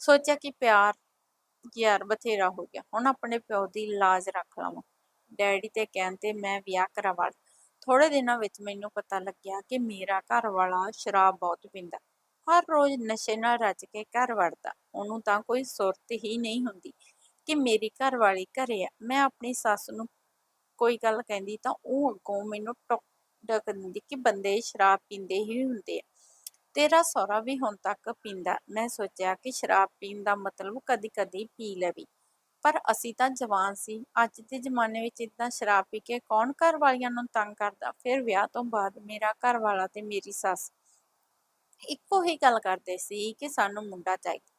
ਸੋਚਿਆ ਕਿ ਪਿਆਰ ਯਾਰ ਬਥੇਰਾ ਹੋ ਗਿਆ। ਹੁਣ ਆਪਣੇ ਪਿਓ ਦੀ ਲਾਜ ਰੱਖ ਲਵਾਂ। ਡੈਡੀ ਤੇ ਕਹਿੰਦੇ ਮੈਂ ਵਿਆਹ ਕਰਵਾ ਥੋੜੇ ਦਿਨਾਂ ਵਿੱਚ ਮੈਨੂੰ ਪਤਾ ਲੱਗਿਆ ਕਿ ਮੇਰਾ ਘਰ ਵਾਲਾ ਸ਼ਰਾਬ ਬਹੁਤ ਪੀਂਦਾ। ਹਰ ਰੋਜ਼ ਨਸ਼ੇ ਨਾਲ ਰੱਜ ਕੇ ਘਰ ਵੜਦਾ। ਉਹਨੂੰ ਤਾਂ ਕੋਈ ਸੁਰਤ ਹੀ ਨਹੀਂ ਹੁੰਦੀ ਕਿ ਮੇਰੀ ਘਰ ਵਾਲੀ ਘਰੇ ਆ। ਮੈਂ ਆਪਣੀ ਸੱਸ ਨੂੰ ਕੋਈ ਗੱਲ ਕਹਿੰਦੀ ਤਾਂ ਉਹ ਅੱਗੋਂ ਮੈਨੂੰ ਟੋਕ ਡਕ ਦਿੰਦੀ ਕਿ ਬੰਦੇ ਸ਼ਰਾਬ ਪੀਂਦੇ ਹੀ ਹੁੰਦੇ ਆ। ਤੇਰਾ ਸਹੁਰਾ ਵੀ ਹੁਣ ਤੱਕ ਪੀਂਦਾ ਮੈਂ ਸੋਚਿਆ ਕਿ ਸ਼ਰਾਬ ਪੀਣ ਦਾ ਮਤਲਬ ਕਦੀ-ਕਦੀ ਪੀ ਲਵੇ। ਪਰ ਅਸੀਂ ਤਾਂ ਜਵਾਨ ਸੀ। ਅੱਜ ਦੇ ਜ਼ਮਾਨੇ ਵਿੱਚ ਇਦਾਂ ਸ਼ਰਾਬ ਪੀ ਕੇ ਕੌਣ ਘਰ ਵਾਲੀਆਂ ਨੂੰ ਤੰਗ ਕਰਦਾ? ਫਿਰ ਵਿਆਹ ਤੋਂ ਬਾਅਦ ਮੇਰਾ ਘਰ ਵਾਲਾ ਤੇ ਮੇਰੀ ਸੱਸ ਇੱਕੋ ਹੀ ਗੱਲ ਕਰਦੇ ਸੀ ਕਿ ਸਾਨੂੰ ਮੁੰਡਾ ਚਾਹੀਦਾ।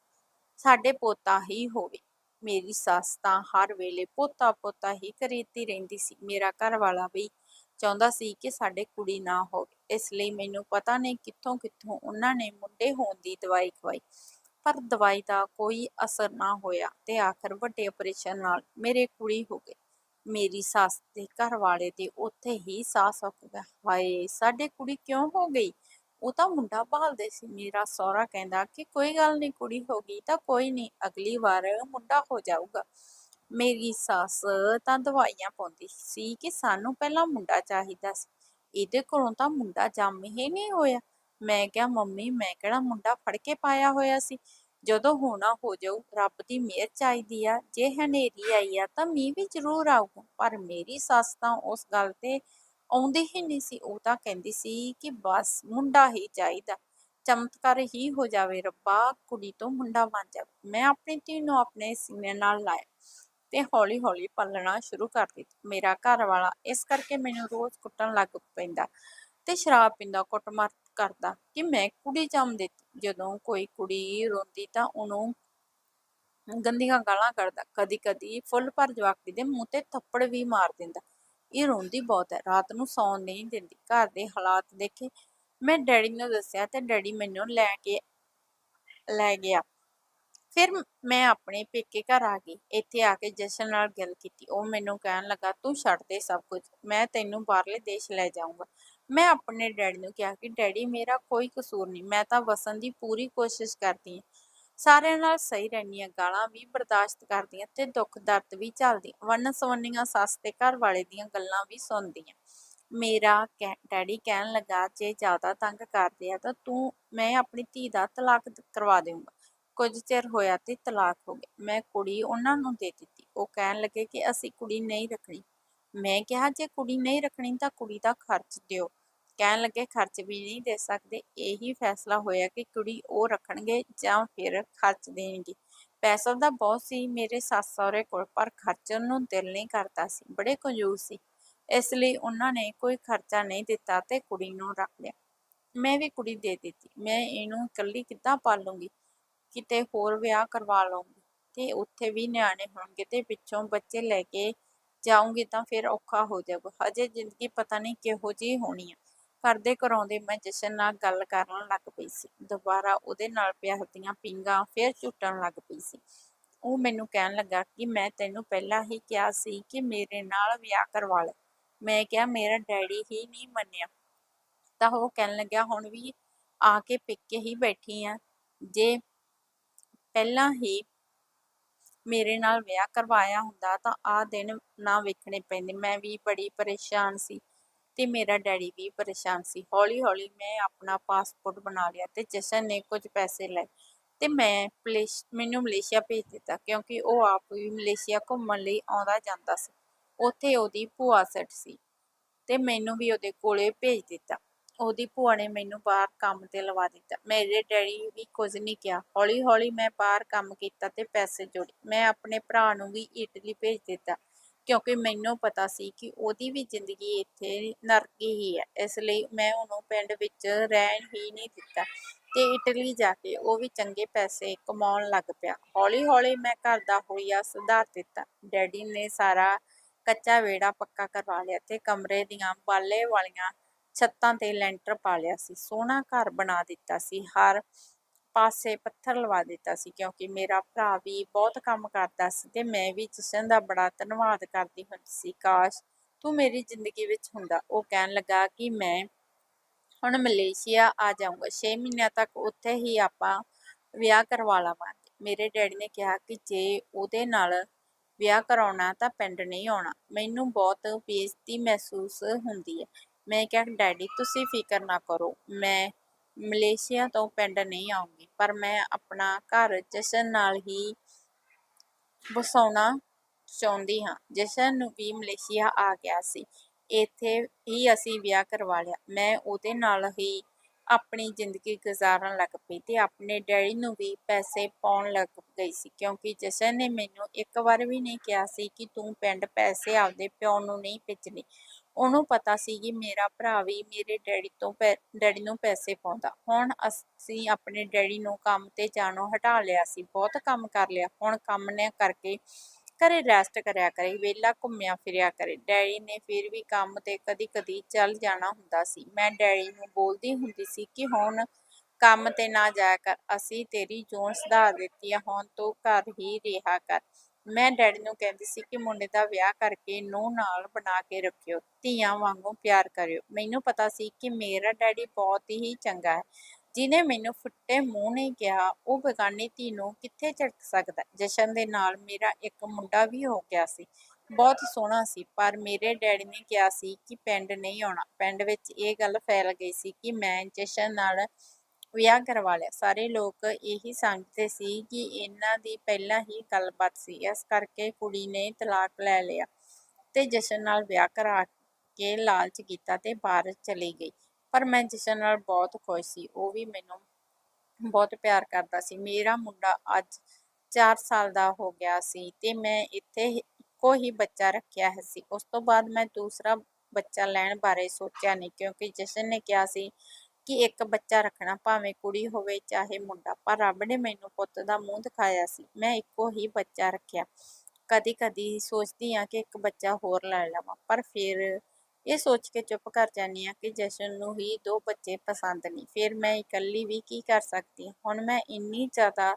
ਸਾਡੇ ਪੋਤਾ ਹੀ ਹੋਵੇ। ਮੇਰੀ ਸੱਸ ਤਾਂ ਹਰ ਵੇਲੇ ਪੋਤਾ ਪੋਤਾ ਹੀ ਕਰੀਦੀ ਰਹਿੰਦੀ ਸੀ। ਮੇਰਾ ਘਰ ਵਾਲਾ ਵੀ ਚਾਹੁੰਦਾ ਸੀ ਕਿ ਸਾਡੇ ਕੁੜੀ ਨਾ ਹੋਵੇ। ਇਸ ਲਈ ਮੈਨੂੰ ਪਤਾ ਨਹੀਂ ਕਿੱਥੋਂ ਕਿੱਥੋਂ ਉਹਨਾਂ ਨੇ ਮੁੰਡੇ ਹੋਣ ਦੀ ਦਵਾਈ ਖਵਾਈ। ਪਰ ਦਵਾਈ ਦਾ ਕੋਈ ਅਸਰ ਨਾ ਹੋਇਆ ਤੇ ਆਖਰ ਵੱਡੇ ਆਪਰੇਸ਼ਨ ਨਾਲ ਮੇਰੇ ਕੁੜੀ ਹੋ ਗਈ। ਮੇਰੀ ਸੱਸ ਦੇ ਘਰ ਵਾਲੇ ਦੇ ਉੱਥੇ ਹੀ ਸਾਹ ਸੁੱਕ ਗਿਆ। ਹਾਏ, ਸਾਡੇ ਕੁੜੀ ਕਿਉਂ ਹੋ ਗਈ? ਉਹ ਤਾਂ ਮੁੰਡਾ ਭਾਲਦੇ ਸੀ। ਮੇਰਾ ਸਹੁਰਾ ਕਹਿੰਦਾ ਕਿ ਕੋਈ ਗੱਲ ਨਹੀਂ, ਕੁੜੀ ਹੋ ਗਈ ਤਾਂ ਕੋਈ ਨਹੀਂ, ਅਗਲੀ ਵਾਰ ਮੁੰਡਾ ਹੋ ਜਾਊਗਾ। ਮੇਰੀ ਸੱਸ ਤਾਂ ਦਵਾਈਆਂ ਪਾਉਂਦੀ ਸੀ ਕਿ ਸਾਨੂੰ ਪਹਿਲਾਂ ਮੁੰਡਾ ਚਾਹੀਦਾ ਸੀ। ਇਹਦੇ ਕੋਲੋਂ ਤਾਂ ਮੁੰਡਾ ਜੰਮ ਹੀ ਨਹੀਂ ਹੋਇਆ। ਮੈਂ ਕਿਹਾ, ਮੰਮੀ, ਮੈਂ ਕਿਹੜਾ ਮੁੰਡਾ ਫੜ ਕੇ ਪਾਇਆ ਹੋਇਆ ਸੀ? ਜਦੋਂ ਹੋਣਾ ਹੋ ਜਾਊ, ਰੱਬ ਦੀ ਮਿਹਰ ਚਾਹੀਦੀ ਆ। ਜੇ ਹਨੇਰੀ ਆਈ ਆ ਤਾਂ ਮੀਂਹ ਵੀ ਜ਼ਰੂਰ ਆਊਗਾ। ਪਰ ਮੇਰੀ ਸੱਸ ਤਾਂ ਉਸ ਗੱਲ ਤੇ ਆਉਂਦੀ ਹੀ ਨਹੀਂ ਸੀ। ਉਹ ਤਾਂ ਕਹਿੰਦੀ ਸੀ ਕਿ ਬਸ ਮੁੰਡਾ ਹੀ ਚਾਹੀਦਾ। ਚਮਤਕਾਰ ਹੀ ਹੋ ਜਾਵੇ, ਰੱਬਾ, ਕੁੜੀ ਤੋਂ ਮੁੰਡਾ ਬਣ ਜਾਵੇ। ਮੈਂ ਆਪਣੀ ਧੀ ਨੂੰ ਆਪਣੇ ਸੀਨੇ ਨਾਲ ਲਾਇਆ। ਤੇ ਹੌਲੀ ਹੌਲੀ ਪਲਣਾ ਸ਼ੁਰੂ ਕਰ ਦਿੱਤਾ। ਮੇਰਾ ਘਰ ਵਾਲਾ ਇਸ ਕਰਕੇ ਮੈਨੂੰ ਰੋਜ਼ ਕੁੱਟਣ ਲੱਗ ਪੈਂਦਾ ਤੇ ਸ਼ਰਾਬ ਪੀਂਦਾ, ਕੁੱਟਮਾਰ ਕਰਦਾ ਕਿ ਮੈਂ ਕੁੜੀ ਜੰਮ ਦਿੱਤੀ। ਜਦੋਂ ਕੋਈ ਕੁੜੀ ਰੋਂਦੀ ਤਾਂ ਉਹਨੂੰ ਗੰਦੀਆਂ ਗਾਲਾਂ ਕੱਢਦਾ। ਕਦੀ ਕਦੀ ਫੁੱਲ ਭਰ ਜਵਾਕੜੀ ਦੇ ਮੂੰਹ ਤੇ ਥੱਪੜ ਵੀ ਮਾਰ ਦਿੰਦਾ। ਇਹ ਰੋਂਦੀ ਬਹੁਤ ਹੈ। ਰਾਤ ਨੂੰ ਸੌਣ ਨਹੀਂ ਦਿੰਦੀ। ਘਰ ਦੇ ਹਾਲਾਤ ਦੇਖੇ। ਮੈਂ ਡੈਡੀ ਨੂੰ ਦੱਸਿਆ ਤੇ ਡੈਡੀ ਮੈਨੂੰ ਲੈ ਕੇ, ਲੈ ਗਿਆ। ਫਿਰ ਮੈਂ ਆਪਣੇ ਪੇਕੇ ਘਰ ਆ ਗਈ। ਇੱਥੇ ਆ ਕੇ ਜਸ਼ਨ ਨਾਲ ਗੱਲ ਕੀਤੀ। ਉਹ ਮੈਨੂੰ ਕਹਿਣ ਲੱਗਾ, ਤੂੰ ਛੱਡ ਦੇ ਸਭ ਕੁਝ। ਮੈਂ ਤੈਨੂੰ ਬਾਹਰਲੇ ਦੇਸ਼ ਲੈ ਜਾਊਂਗਾ। ਮੈਂ ਆਪਣੇ ਡੈਡੀ ਨੂੰ ਕਿਹਾ ਕਿ, ਡੈਡੀ, ਮੇਰਾ ਕੋਈ ਕਸੂਰ ਨਹੀਂ। ਮੈਂ ਤਾਂ ਵਸਣ ਦੀ ਪੂਰੀ ਕੋਸ਼ਿਸ਼ ਕਰਦੀ ਹਾਂ। ਸਾਰਿਆਂ ਨਾਲ ਸਹੀ ਰਹਿੰਦੀ ਹਾਂ। ਗਾਲਾਂ ਵੀ ਬਰਦਾਸ਼ਤ ਕਰਦੀ ਹਾਂ ਤੇ ਦੁੱਖ ਦਰਦ ਵੀ ਝੱਲਦੀ ਵੰਨ ਸਵੰਨੀਆਂ ਸੱਸ ਤੇ ਘਰ ਵਾਲੇ ਦੀਆਂ ਗੱਲਾਂ ਵੀ ਸੁਣਦੀ ਹਾਂ। ਮੇਰਾ ਕਹਿ- ਡੈਡੀ ਕਹਿਣ ਲੱਗਾ, ਜੇ ਜ਼ਿਆਦਾ ਤੰਗ ਕਰਦੇ ਆ ਤਾਂ ਤੂੰ, ਮੈਂ ਆਪਣੀ ਧੀ ਦਾ ਤਲਾਕ ਕਰਵਾ ਦੇਵਾਂਗਾ ਕੁਝ ਚਿਰ ਹੋਇਆ ਤੇ ਤਲਾਕ ਹੋ ਗਿਆ। ਮੈਂ ਕੁੜੀ ਉਹਨਾਂ ਨੂੰ ਦੇ ਦਿੱਤੀ। ਉਹ ਕਹਿਣ ਲੱਗੇ ਕਿ ਅਸੀਂ ਕੁੜੀ ਨਹੀਂ ਰੱਖਣੀ। ਮੈਂ ਕਿਹਾ, ਜੇ ਕੁੜੀ ਨਹੀਂ ਰੱਖਣੀ ਤਾਂ ਕੁੜੀ ਦਾ ਖਰਚ ਦਿਓ। ਕਹਿਣ ਲੱਗੇ, ਖਰਚ ਵੀ ਨਹੀਂ ਦੇ ਸਕਦੇ। ਇਹੀ ਫੈਸਲਾ ਹੋਇਆ ਕਿ ਕੁੜੀ ਉਹ ਰੱਖਣਗੇ ਜਾਂ ਫਿਰ ਖਰਚ ਦੇਣਗੇ। ਪੈਸਾ ਤਾਂ ਬਹੁਤ ਸੀ ਮੇਰੇ ਸੱਸ ਸਹੁਰੇ ਕੋਲ, ਪਰ ਖਰਚਣ ਨੂੰ ਦਿਲ ਨਹੀਂ ਕਰਦਾ ਸੀ। ਬੜੇ ਕੰਜੂਸ ਸੀ। ਇਸ ਲਈ ਉਹਨਾਂ ਨੇ ਕੋਈ ਖਰਚਾ ਨਹੀਂ ਦਿੱਤਾ ਤੇ ਕੁੜੀ ਨੂੰ ਰੱਖ ਲਿਆ। ਮੈਂ ਵੀ ਕੁੜੀ ਦੇ ਦਿੱਤੀ। ਮੈਂ ਇਹਨੂੰ ਇਕੱਲੀ ਕਿੱਦਾਂ ਪਾਲੂੰਗੀ? ਕਿਤੇ ਹੋਰ ਵਿਆਹ ਕਰਵਾ ਲਵਾਂਗੀ ਤੇ ਉੱਥੇ ਵੀ ਨਿਆਣੇ ਹੋਣਗੇ ਤੇ ਪਿੱਛੋਂ ਬੱਚੇ ਲੈ ਕੇ ਜਾਊਂਗੀ ਤਾਂ ਫਿਰ ਔਖਾ ਹੋ ਜਾਊਗਾ। ਹਜੇ ਜ਼ਿੰਦਗੀ ਪਤਾ ਨਹੀਂ ਕਿਹੋ ਜਿਹੀ ਹੋਣੀ ਆ। ਕਰਦੇ ਕਰਾਉਂਦੇ ਮੈਂ ਜਸ਼ਨ ਨਾਲ ਗੱਲ ਕਰਨ ਲੱਗ ਪਈ ਸੀ। ਦੁਬਾਰਾ ਉਹਦੇ ਨਾਲ ਪਿਆਰ ਦੀਆਂ ਪਿੰਗਾਂ ਫਿਰ ਝੁੱਟਣ ਲੱਗ ਪਈ ਸੀ। ਉਹ ਮੈਨੂੰ ਕਹਿਣ ਲੱਗਾ ਕਿ ਮੈਂ ਤੈਨੂੰ ਪਹਿਲਾਂ ਹੀ ਕਿਹਾ ਸੀ ਕਿ ਮੇਰੇ ਨਾਲ ਵਿਆਹ ਕਰਵਾ ਲੈ। ਮੈਂ ਕਿਹਾ ਮੇਰਾ ਡੈਡੀ ਹੀ ਨਹੀਂ ਮੰਨਿਆ। ਤਾਂ ਉਹ ਕਹਿਣ ਲੱਗਿਆ, ਹੁਣ ਵੀ ਆ ਕੇ ਪਿੱਕੇ ਹੀ ਬੈਠੀ ਆ। ਜੇ ਪਹਿਲਾਂ ਹੀ ਮੇਰੇ ਨਾਲ ਵਿਆਹ ਕਰਵਾਇਆ ਹੁੰਦਾ ਤਾਂ ਆ ਦਿਨ ਨਾ ਵੇਖਣੇ ਪੈਂਦੇ। ਮੈਂ ਵੀ ਬੜੀ ਪਰੇਸ਼ਾਨ ਸੀ ਤੇ ਮੇਰਾ ਡੈਡੀ ਵੀ ਪਰੇਸ਼ਾਨ ਸੀ। ਹੌਲੀ ਹੌਲੀ ਮੈਂ ਆਪਣਾ ਪਾਸਪੋਰਟ ਬਣਾ ਲਿਆ ਤੇ ਜਸ਼ਨ ਨੇ ਕੁਝ ਪੈਸੇ ਲਏ ਤੇ ਮੈਂ ਪਲੇਸ਼ ਮੈਨੂੰ ਮਲੇਸ਼ੀਆ ਭੇਜ ਦਿੱਤਾ ਕਿਉਂਕਿ ਉਹ ਆਪ ਵੀ ਮਲੇਸ਼ੀਆ ਘੁੰਮਣ ਲਈ ਆਉਂਦਾ ਜਾਂਦਾ ਸੀ। ਉੱਥੇ ਉਹਦੀ ਭੂਆ ਸੈੱਟ ਸੀ ਤੇ ਮੈਨੂੰ ਵੀ ਉਹਦੇ ਕੋਲੇ ਭੇਜ ਦਿੱਤਾ। ਉਹਦੀ ਭੂਆ ਨੇ ਮੈਨੂੰ ਬਾਹਰ ਕੰਮ ਤੇ ਲਵਾ ਦਿੱਤਾ। ਮੇਰੇ ਡੈਡੀ ਵੀ ਕੁਝ ਨਹੀਂ ਕਿਹਾ। ਹੌਲੀ ਹੌਲੀ ਮੈਂ ਬਾਹਰ ਕੰਮ ਕੀਤਾ ਤੇ ਪੈਸੇ ਜੋੜੇ। ਮੈਂ ਆਪਣੇ ਭਰਾ ਨੂੰ ਵੀ ਇਟਲੀ ਭੇਜ ਦਿੱਤਾ, ਕਿਉਂਕਿ ਮੈਨੂੰ ਪਤਾ ਸੀ ਕਿ ਉਹਦੀ ਵੀ ਜ਼ਿੰਦਗੀ ਇੱਥੇ ਨਰਕੀ ਹੀ ਹੈ। ਇਸ ਲਈ ਮੈਂ ਉਹਨੂੰ ਪਿੰਡ ਵਿੱਚ ਰਹਿਣ ਹੀ ਨਹੀਂ ਦਿੱਤਾ ਤੇ ਇਟਲੀ ਜਾ ਕੇ ਉਹ ਵੀ ਚੰਗੇ ਪੈਸੇ ਕਮਾਉਣ ਲੱਗ ਪਿਆ। ਹੌਲੀ ਹੌਲੀ ਮੈਂ ਘਰ ਦਾ ਹੋਈਆ ਸੁਧਾਰ ਦਿੱਤਾ। ਡੈਡੀ ਨੇ ਸਾਰਾ ਕੱਚਾ ਵਿਹੜਾ ਪੱਕਾ ਕਰਵਾ ਲਿਆ ਤੇ ਕਮਰੇ ਦੀਆਂ ਬਾਲੇ ਵਾਲੀਆਂ ਛੱਤਾਂ ਤੇ ਲੈਂਟਰ ਪਾ ਲਿਆ ਸੀ, ਸੋਹਣਾ ਘਰ ਬਣਾ ਦਿੱਤਾ ਸੀ, ਹਰ ਪਾਸੇ ਪੱਥਰ ਲਵਾ ਦਿੱਤਾ ਸੀ, ਕਿਉਂਕਿ ਮੇਰਾ ਭਰਾ ਵੀ ਬਹੁਤ ਕੰਮ ਕਰਦਾ ਸੀ ਤੇ ਮੈਂ ਵੀ ਜਸ਼ਨ ਦਾ ਬੜਾ ਧੰਨਵਾਦ ਕਰਦੀ ਹੁੰਦੀ ਸੀ, ਕਾਸ਼ ਤੂੰ ਮੇਰੀ ਜ਼ਿੰਦਗੀ ਵਿੱਚ ਹੁੰਦਾ। ਉਹ ਕਹਿਣ ਲੱਗਾ ਕਿ ਮੈਂ ਹੁਣ ਮਲੇਸ਼ੀਆ ਆ ਜਾਊਂਗਾ 6 ਮਹੀਨਿਆਂ ਤੱਕ ਉੱਥੇ ਹੀ ਆਪਾਂ ਵਿਆਹ ਕਰਵਾ ਲਵਾਂਗੇ। ਮੇਰੇ ਡੈਡੀ ਨੇ ਕਿਹਾ ਕਿ ਜੇ ਉਹਦੇ ਨਾਲ ਵਿਆਹ ਕਰਾਉਣਾ ਤਾਂ ਪਿੰਡ ਨਹੀਂ ਆਉਣਾ। ਮੈਨੂੰ ਬਹੁਤ ਬੇਇੱਜ਼ਤੀ ਮਹਿਸੂਸ ਹੁੰਦੀ ਹੈ। ਮੈਂ ਕਿਹਾ, ਡੈਡੀ, ਤੁਸੀਂ ਫਿਕਰ ਨਾ ਕਰੋ। ਮੈਂ ਮਲੇਸ਼ੀਆ ਤੋਂ ਪਿੰਡ ਨਹੀਂ ਆਉਂਗੀ ਪਰ ਮੈਂ ਆਪਣਾ ਘਰ ਜਸ਼ਨ ਨਾਲ ਹੀ ਵਸਾਉਣਾ ਚਾਹੁੰਦੀ ਹਾਂ। ਜਸ਼ਨ ਨੂੰ ਵੀ ਮਲੇਸ਼ੀਆ ਆ ਗਿਆ ਸੀ। ਇੱਥੇ ਹੀ ਅਸੀਂ ਵਿਆਹ ਕਰਵਾ ਲਿਆ। ਮੈਂ ਉਹਦੇ ਨਾਲ ਹੀ ਆਪਣੀ ਜ਼ਿੰਦਗੀ ਗੁਜ਼ਾਰਨ ਲੱਗ ਪਈ ਤੇ ਆਪਣੇ ਡੈਡੀ ਨੂੰ ਵੀ ਪੈਸੇ ਪਾਉਣ ਲੱਗ ਗਈ ਸੀ, ਕਿਉਂਕਿ ਜਸ਼ਨ ਨੇ ਮੈਨੂੰ ਇੱਕ ਵਾਰ ਵੀ ਨਹੀਂ ਕਿਹਾ ਸੀ ਕਿ ਤੂੰ ਪਿੰਡ ਪੈਸੇ ਆਪਦੇ ਪਿਓ ਨੂੰ ਨਹੀਂ ਭੇਜਣੇ। ਉਹਨੂੰ ਪਤਾ ਸੀ ਕਿ ਮੇਰਾ ਭਰਾ ਵੀ ਮੇਰੇ ਡੈਡੀ ਤੋਂ ਪੈ, ਡੈਡੀ ਨੂੰ ਪੈਸੇ ਪਾਉਂਦਾ। ਹੁਣ ਅਸੀਂ ਆਪਣੇ ਡੈਡੀ ਨੂੰ ਕੰਮ ਤੇ ਜਾਣੋਂ ਹਟਾ ਲਿਆ ਸੀ, ਬਹੁਤ ਕੰਮ ਕਰ ਲਿਆ। ਹੁਣ ਕੰਮ ਨੇ ਕਰਕੇ ਘਰੇ ਰੈਸਟ ਕਰਿਆ ਕਰੇ, ਵਿਹਲਾ ਘੁੰਮਿਆ ਫਿਰਿਆ ਕਰੇ। ਡੈਡੀ ਨੇ ਫਿਰ ਵੀ ਕੰਮ ਤੇ ਕਦੀ ਕਦੀ ਚੱਲ ਜਾਣਾ ਹੁੰਦਾ ਸੀ। ਮੈਂ ਡੈਡੀ ਨੂੰ ਬੋਲਦੀ ਹੁੰਦੀ ਸੀ ਕਿ ਹੁਣ ਕੰਮ ਤੇ ਨਾ ਜਾਇਆ ਕਰ, ਅਸੀਂ ਤੇਰੀ ਜੂਨ ਸੁਧਾਰ ਦਿੱਤੀ ਆ, ਹੁਣ ਤੂੰ ਘਰ ਹੀ ਰਿਹਾ ਕਰ। ਮੈਂ ਡੈਡੀ ਨੂੰ ਕਹਿੰਦੀ ਸੀ ਕਿ ਮੁੰਡੇ ਦਾ ਵਿਆਹ ਕਰਕੇ ਨੂੰ ਨਾਲ ਬਣਾ ਕੇ ਰੱਖਿਓ, ਧੀਆਂ ਵਾਂਗੂ ਪਿਆਰ ਕਰਿਓ। ਮੈਨੂੰ ਪਤਾ ਸੀ ਕਿ ਮੇਰਾ ਡੈਡੀ ਬਹੁਤ ਹੀ ਚੰਗਾ ਹੈ। ਜਿਹਨੇ ਮੈਨੂੰ ਫੁੱਟੇ ਮੂੰਹ ਨੇ ਕਿਹਾ, ਉਹ ਬੇਗਾਨੀ ਧੀ ਨੂੰ ਕਿੱਥੇ ਝਟਕ ਸਕਦਾ ਜਸ਼ਨ ਦੇ ਨਾਲ ਮੇਰਾ ਇੱਕ ਮੁੰਡਾ ਵੀ ਹੋ ਗਿਆ ਸੀ। ਬਹੁਤ ਸੋਹਣਾ ਸੀ, ਪਰ ਮੇਰੇ ਡੈਡੀ ਨੇ ਕਿਹਾ ਸੀ ਕਿ ਪਿੰਡ ਨਹੀਂ ਆਉਣਾ। ਪਿੰਡ ਵਿੱਚ ਇਹ ਗੱਲ ਫੈਲ ਗਈ ਸੀ ਕਿ ਮੈਂ ਜਸ਼ਨ ਨਾਲ ਵਿਆਹ ਕਰਵਾ ਲਿਆ। ਸਾਰੇ ਲੋਕ ਇਹੀ ਸਮਝਦੇ ਸੀ ਕਿ ਇਹਨਾਂ ਦੀ ਪਹਿਲਾਂ ਹੀ ਗੱਲਬਾਤ ਸੀ। ਇਸ ਕਰਕੇ ਕੁੜੀ ਨੇ ਤਲਾਕ ਲੈ ਲਿਆ ਤੇ ਜਸ਼ਨ ਨਾਲ ਵਿਆਹ ਕਰਾ ਕੇ ਲਾਲਚ ਕੀਤਾ ਤੇ ਬਾਹਰ ਚਲੀ ਗਈ। ਪਰ ਮੈਂ ਜਸ਼ਨ ਨਾਲ ਬਹੁਤ ਖੁਸ਼ ਸੀ। ਉਹ ਵੀ ਮੈਨੂੰ ਬਹੁਤ ਪਿਆਰ ਕਰਦਾ ਸੀ। ਮੇਰਾ ਮੁੰਡਾ ਅੱਜ 4 ਸਾਲ ਦਾ ਹੋ ਗਿਆ ਸੀ ਤੇ ਮੈਂ ਇੱਥੇ ਇੱਕੋ ਹੀ ਬੱਚਾ ਰੱਖਿਆ ਸੀ। ਉਸ ਤੋਂ ਬਾਅਦ ਮੈਂ ਦੂਸਰਾ ਬੱਚਾ ਲੈਣ ਬਾਰੇ ਸੋਚਿਆ ਨਹੀਂ ਕਿਉਂਕਿ ਜਸ਼ਨ ਨੇ ਕਿਹਾ ਸੀ ਕਿ ਇੱਕ ਬੱਚਾ ਰੱਖਣਾ ਭਾਵੇਂ ਕੁੜੀ ਹੋਵੇ ਚਾਹੇ ਮੁੰਡਾ, ਪਰ ਰੱਬ ਨੇ ਮੈਨੂੰ ਪੁੱਤ ਦਾ ਮੂੰਹ ਦਿਖਾਇਆ ਸੀ। ਮੈਂ ਇੱਕੋ ਹੀ ਬੱਚਾ ਰੱਖਿਆ। ਕਦੀ ਕਦੀ ਸੋਚਦੀ ਆ ਕਿ ਇੱਕ ਬੱਚਾ ਹੋਰ ਲੈ ਲਵਾਂ, ਪਰ ਫਿਰ ਇਹ ਸੋਚ ਕੇ ਚੁੱਪ ਕਰ ਜਾਂਦੀ ਆ ਕਿ ਜਸ਼ਨ ਨੂੰ ਹੀ ਦੋ ਬੱਚੇ ਪਸੰਦ ਨਹੀਂ ਫਿਰ ਮੈਂ ਇਕੱਲੀ ਵੀ ਕੀ ਕਰ ਸਕਦੀ ਹੁਣ ਮੈਂ ਇੰਨੀ ਜ਼ਿਆਦਾ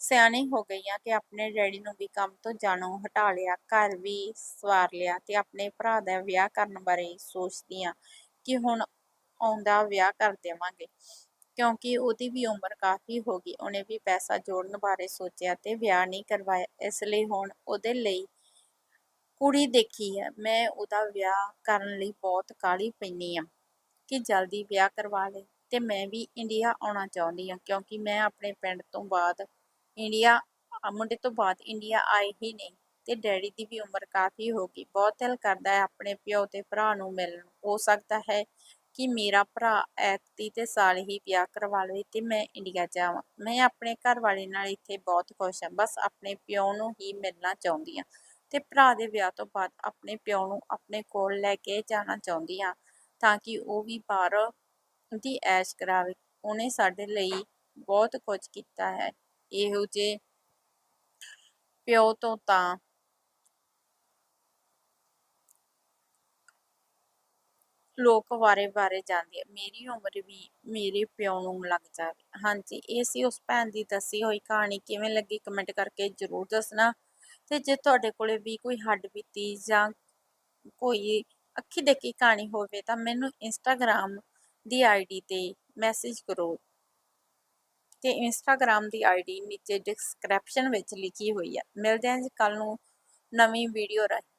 ਸਿਆਣੀ ਹੋ ਗਈ ਆ ਕਿ ਆਪਣੇ ਡੈਡੀ ਨੂੰ ਵੀ ਕੰਮ ਤੋਂ ਜਾਣੋਂ ਹਟਾ ਲਿਆ, ਘਰ ਵੀ ਸਵਾਰ ਲਿਆ ਤੇ ਆਪਣੇ ਭਰਾ ਦਾ ਵਿਆਹ ਕਰਨ ਬਾਰੇ ਸੋਚਦੀ ਆ ਕਿ ਹੁਣ ਆਉਂਦਾ ਵਿਆਹ ਕਰ ਦੇਵਾਂਗੇ। ਕਿਉਂਕਿ ਉਹਦੀ ਵੀ ਉਮਰ ਕਾਫੀ ਹੋ ਗਈ, ਉਹਨੇ ਵੀ ਪੈਸਾ ਜੋੜਨ ਬਾਰੇ ਸੋਚਿਆ ਤੇ ਵਿਆਹ ਨਹੀਂ ਕਰਵਾਇਆ। ਇਸ ਲਈ ਹੁਣ ਉਹਦੇ ਲਈ ਕੁੜੀ ਦੇਖੀ ਹੈ। ਮੈਂ ਉਹਦਾ ਵਿਆਹ ਕਰਨ ਲਈ ਬਹੁਤ ਕਾਹਲੀ ਪੈਂਦੀ ਆ ਕਿ ਜਲਦੀ ਵਿਆਹ ਕਰਵਾ ਲੈ ਤੇ ਮੈਂ ਵੀ ਇੰਡੀਆ ਆਉਣਾ ਚਾਹੁੰਦੀ ਆ ਕਿਉਂਕਿ ਮੈਂ ਆਪਣੇ ਪਿੰਡ ਤੋਂ ਬਾਅਦ ਇੰਡੀਆ, ਮੁੰਡੇ ਤੋਂ ਬਾਅਦ ਇੰਡੀਆ ਆਏ ਹੀ ਨਹੀਂ ਤੇ ਡੈਡੀ ਦੀ ਵੀ ਉਮਰ ਕਾਫੀ ਹੋ ਗਈ। ਬਹੁਤ ਦਿਲ ਕਰਦਾ ਹੈ ਆਪਣੇ ਪਿਓ ਤੇ ਭਰਾ ਨੂੰ ਮਿਲਣ ਹੋ ਸਕਦਾ ਹੈ ਕਿ ਮੇਰਾ ਭਰਾ ਐਤਕੀ ਤੇ ਸਾਲ ਹੀ ਵਿਆਹ ਕਰਵਾ ਲਵੇ ਤੇ ਮੈਂ ਇੰਡੀਆ ਜਾਵਾਂ। ਮੈਂ ਆਪਣੇ ਘਰ ਵਾਲੇ ਨਾਲ ਇੱਥੇ ਬਹੁਤ ਖੁਸ਼ ਹਾਂ। ਬਸ ਆਪਣੇ ਪਿਓ ਨੂੰ ਹੀ ਮਿਲਣਾ ਚਾਹੁੰਦੀ ਹਾਂ ਤੇ ਭਰਾ ਦੇ ਵਿਆਹ ਤੋਂ ਬਾਅਦ ਆਪਣੇ ਪਿਓ ਨੂੰ ਆਪਣੇ ਕੋਲ ਲੈ ਕੇ ਜਾਣਾ ਚਾਹੁੰਦੀ ਹਾਂ ਤਾਂ ਕਿ ਉਹ ਵੀ ਬਾਹਰ ਦੀ ਐਸ਼ ਕਰਾਵੇ। ਉਹਨੇ ਸਾਡੇ ਲਈ ਬਹੁਤ ਕੁਝ ਕੀਤਾ ਹੈ। ਇਹੋ ਜੇ ਪਿਓ ਤੋਂ ਤਾਂ ਲੋਕ ਵਾਰੇ-ਵਾਰੇ ਜਾਂਦੇ ਮੇਰੀ ਉਮਰ ਵੀ ਮੇਰੇ ਪਿਓ ਨੂੰ ਲੱਗ ਜਾਵੇ। ਹਾਂਜੀ, ਇਹ ਸੀ ਉਸ ਭੈਣ ਦੀ ਦੱਸੀ ਹੋਈ ਕਹਾਣੀ। ਕਿਵੇਂ ਲੱਗੀ ਕਮੈਂਟ ਕਰਕੇ ਜਰੂਰ ਦੱਸਣਾ। ਤੇ ਜੇ ਤੁਹਾਡੇ ਕੋਲੇ ਵੀ ਕੋਈ ਹੱਡ ਬੀਤੀ ਜਾਂ ਕੋਈ ਅੱਖੀ ਦੇਖੀ ਕਹਾਣੀ ਹੋਵੇ ਤਾਂ ਮੈਨੂੰ ਇੰਸਟਾਗ੍ਰਾਮ ਦੀ ਆਈਡੀ ਤੇ ਮੈਸੇਜ ਕਰੋ। ਤੇ ਇੰਸਟਾਗ੍ਰਾਮ ਦੀ ਆਈਡੀ ਨੀਚੇ ਡਿਸਕ੍ਰਿਪਸ਼ਨ ਵਿੱਚ ਲਿਖੀ ਹੋਈ ਹੈ। ਮਿਲਦੇ ਹਾਂ ਜੀ ਕੱਲ ਨੂੰ ਨਵੀਂ ਵੀਡੀਓ ਰਾਹੀਂ।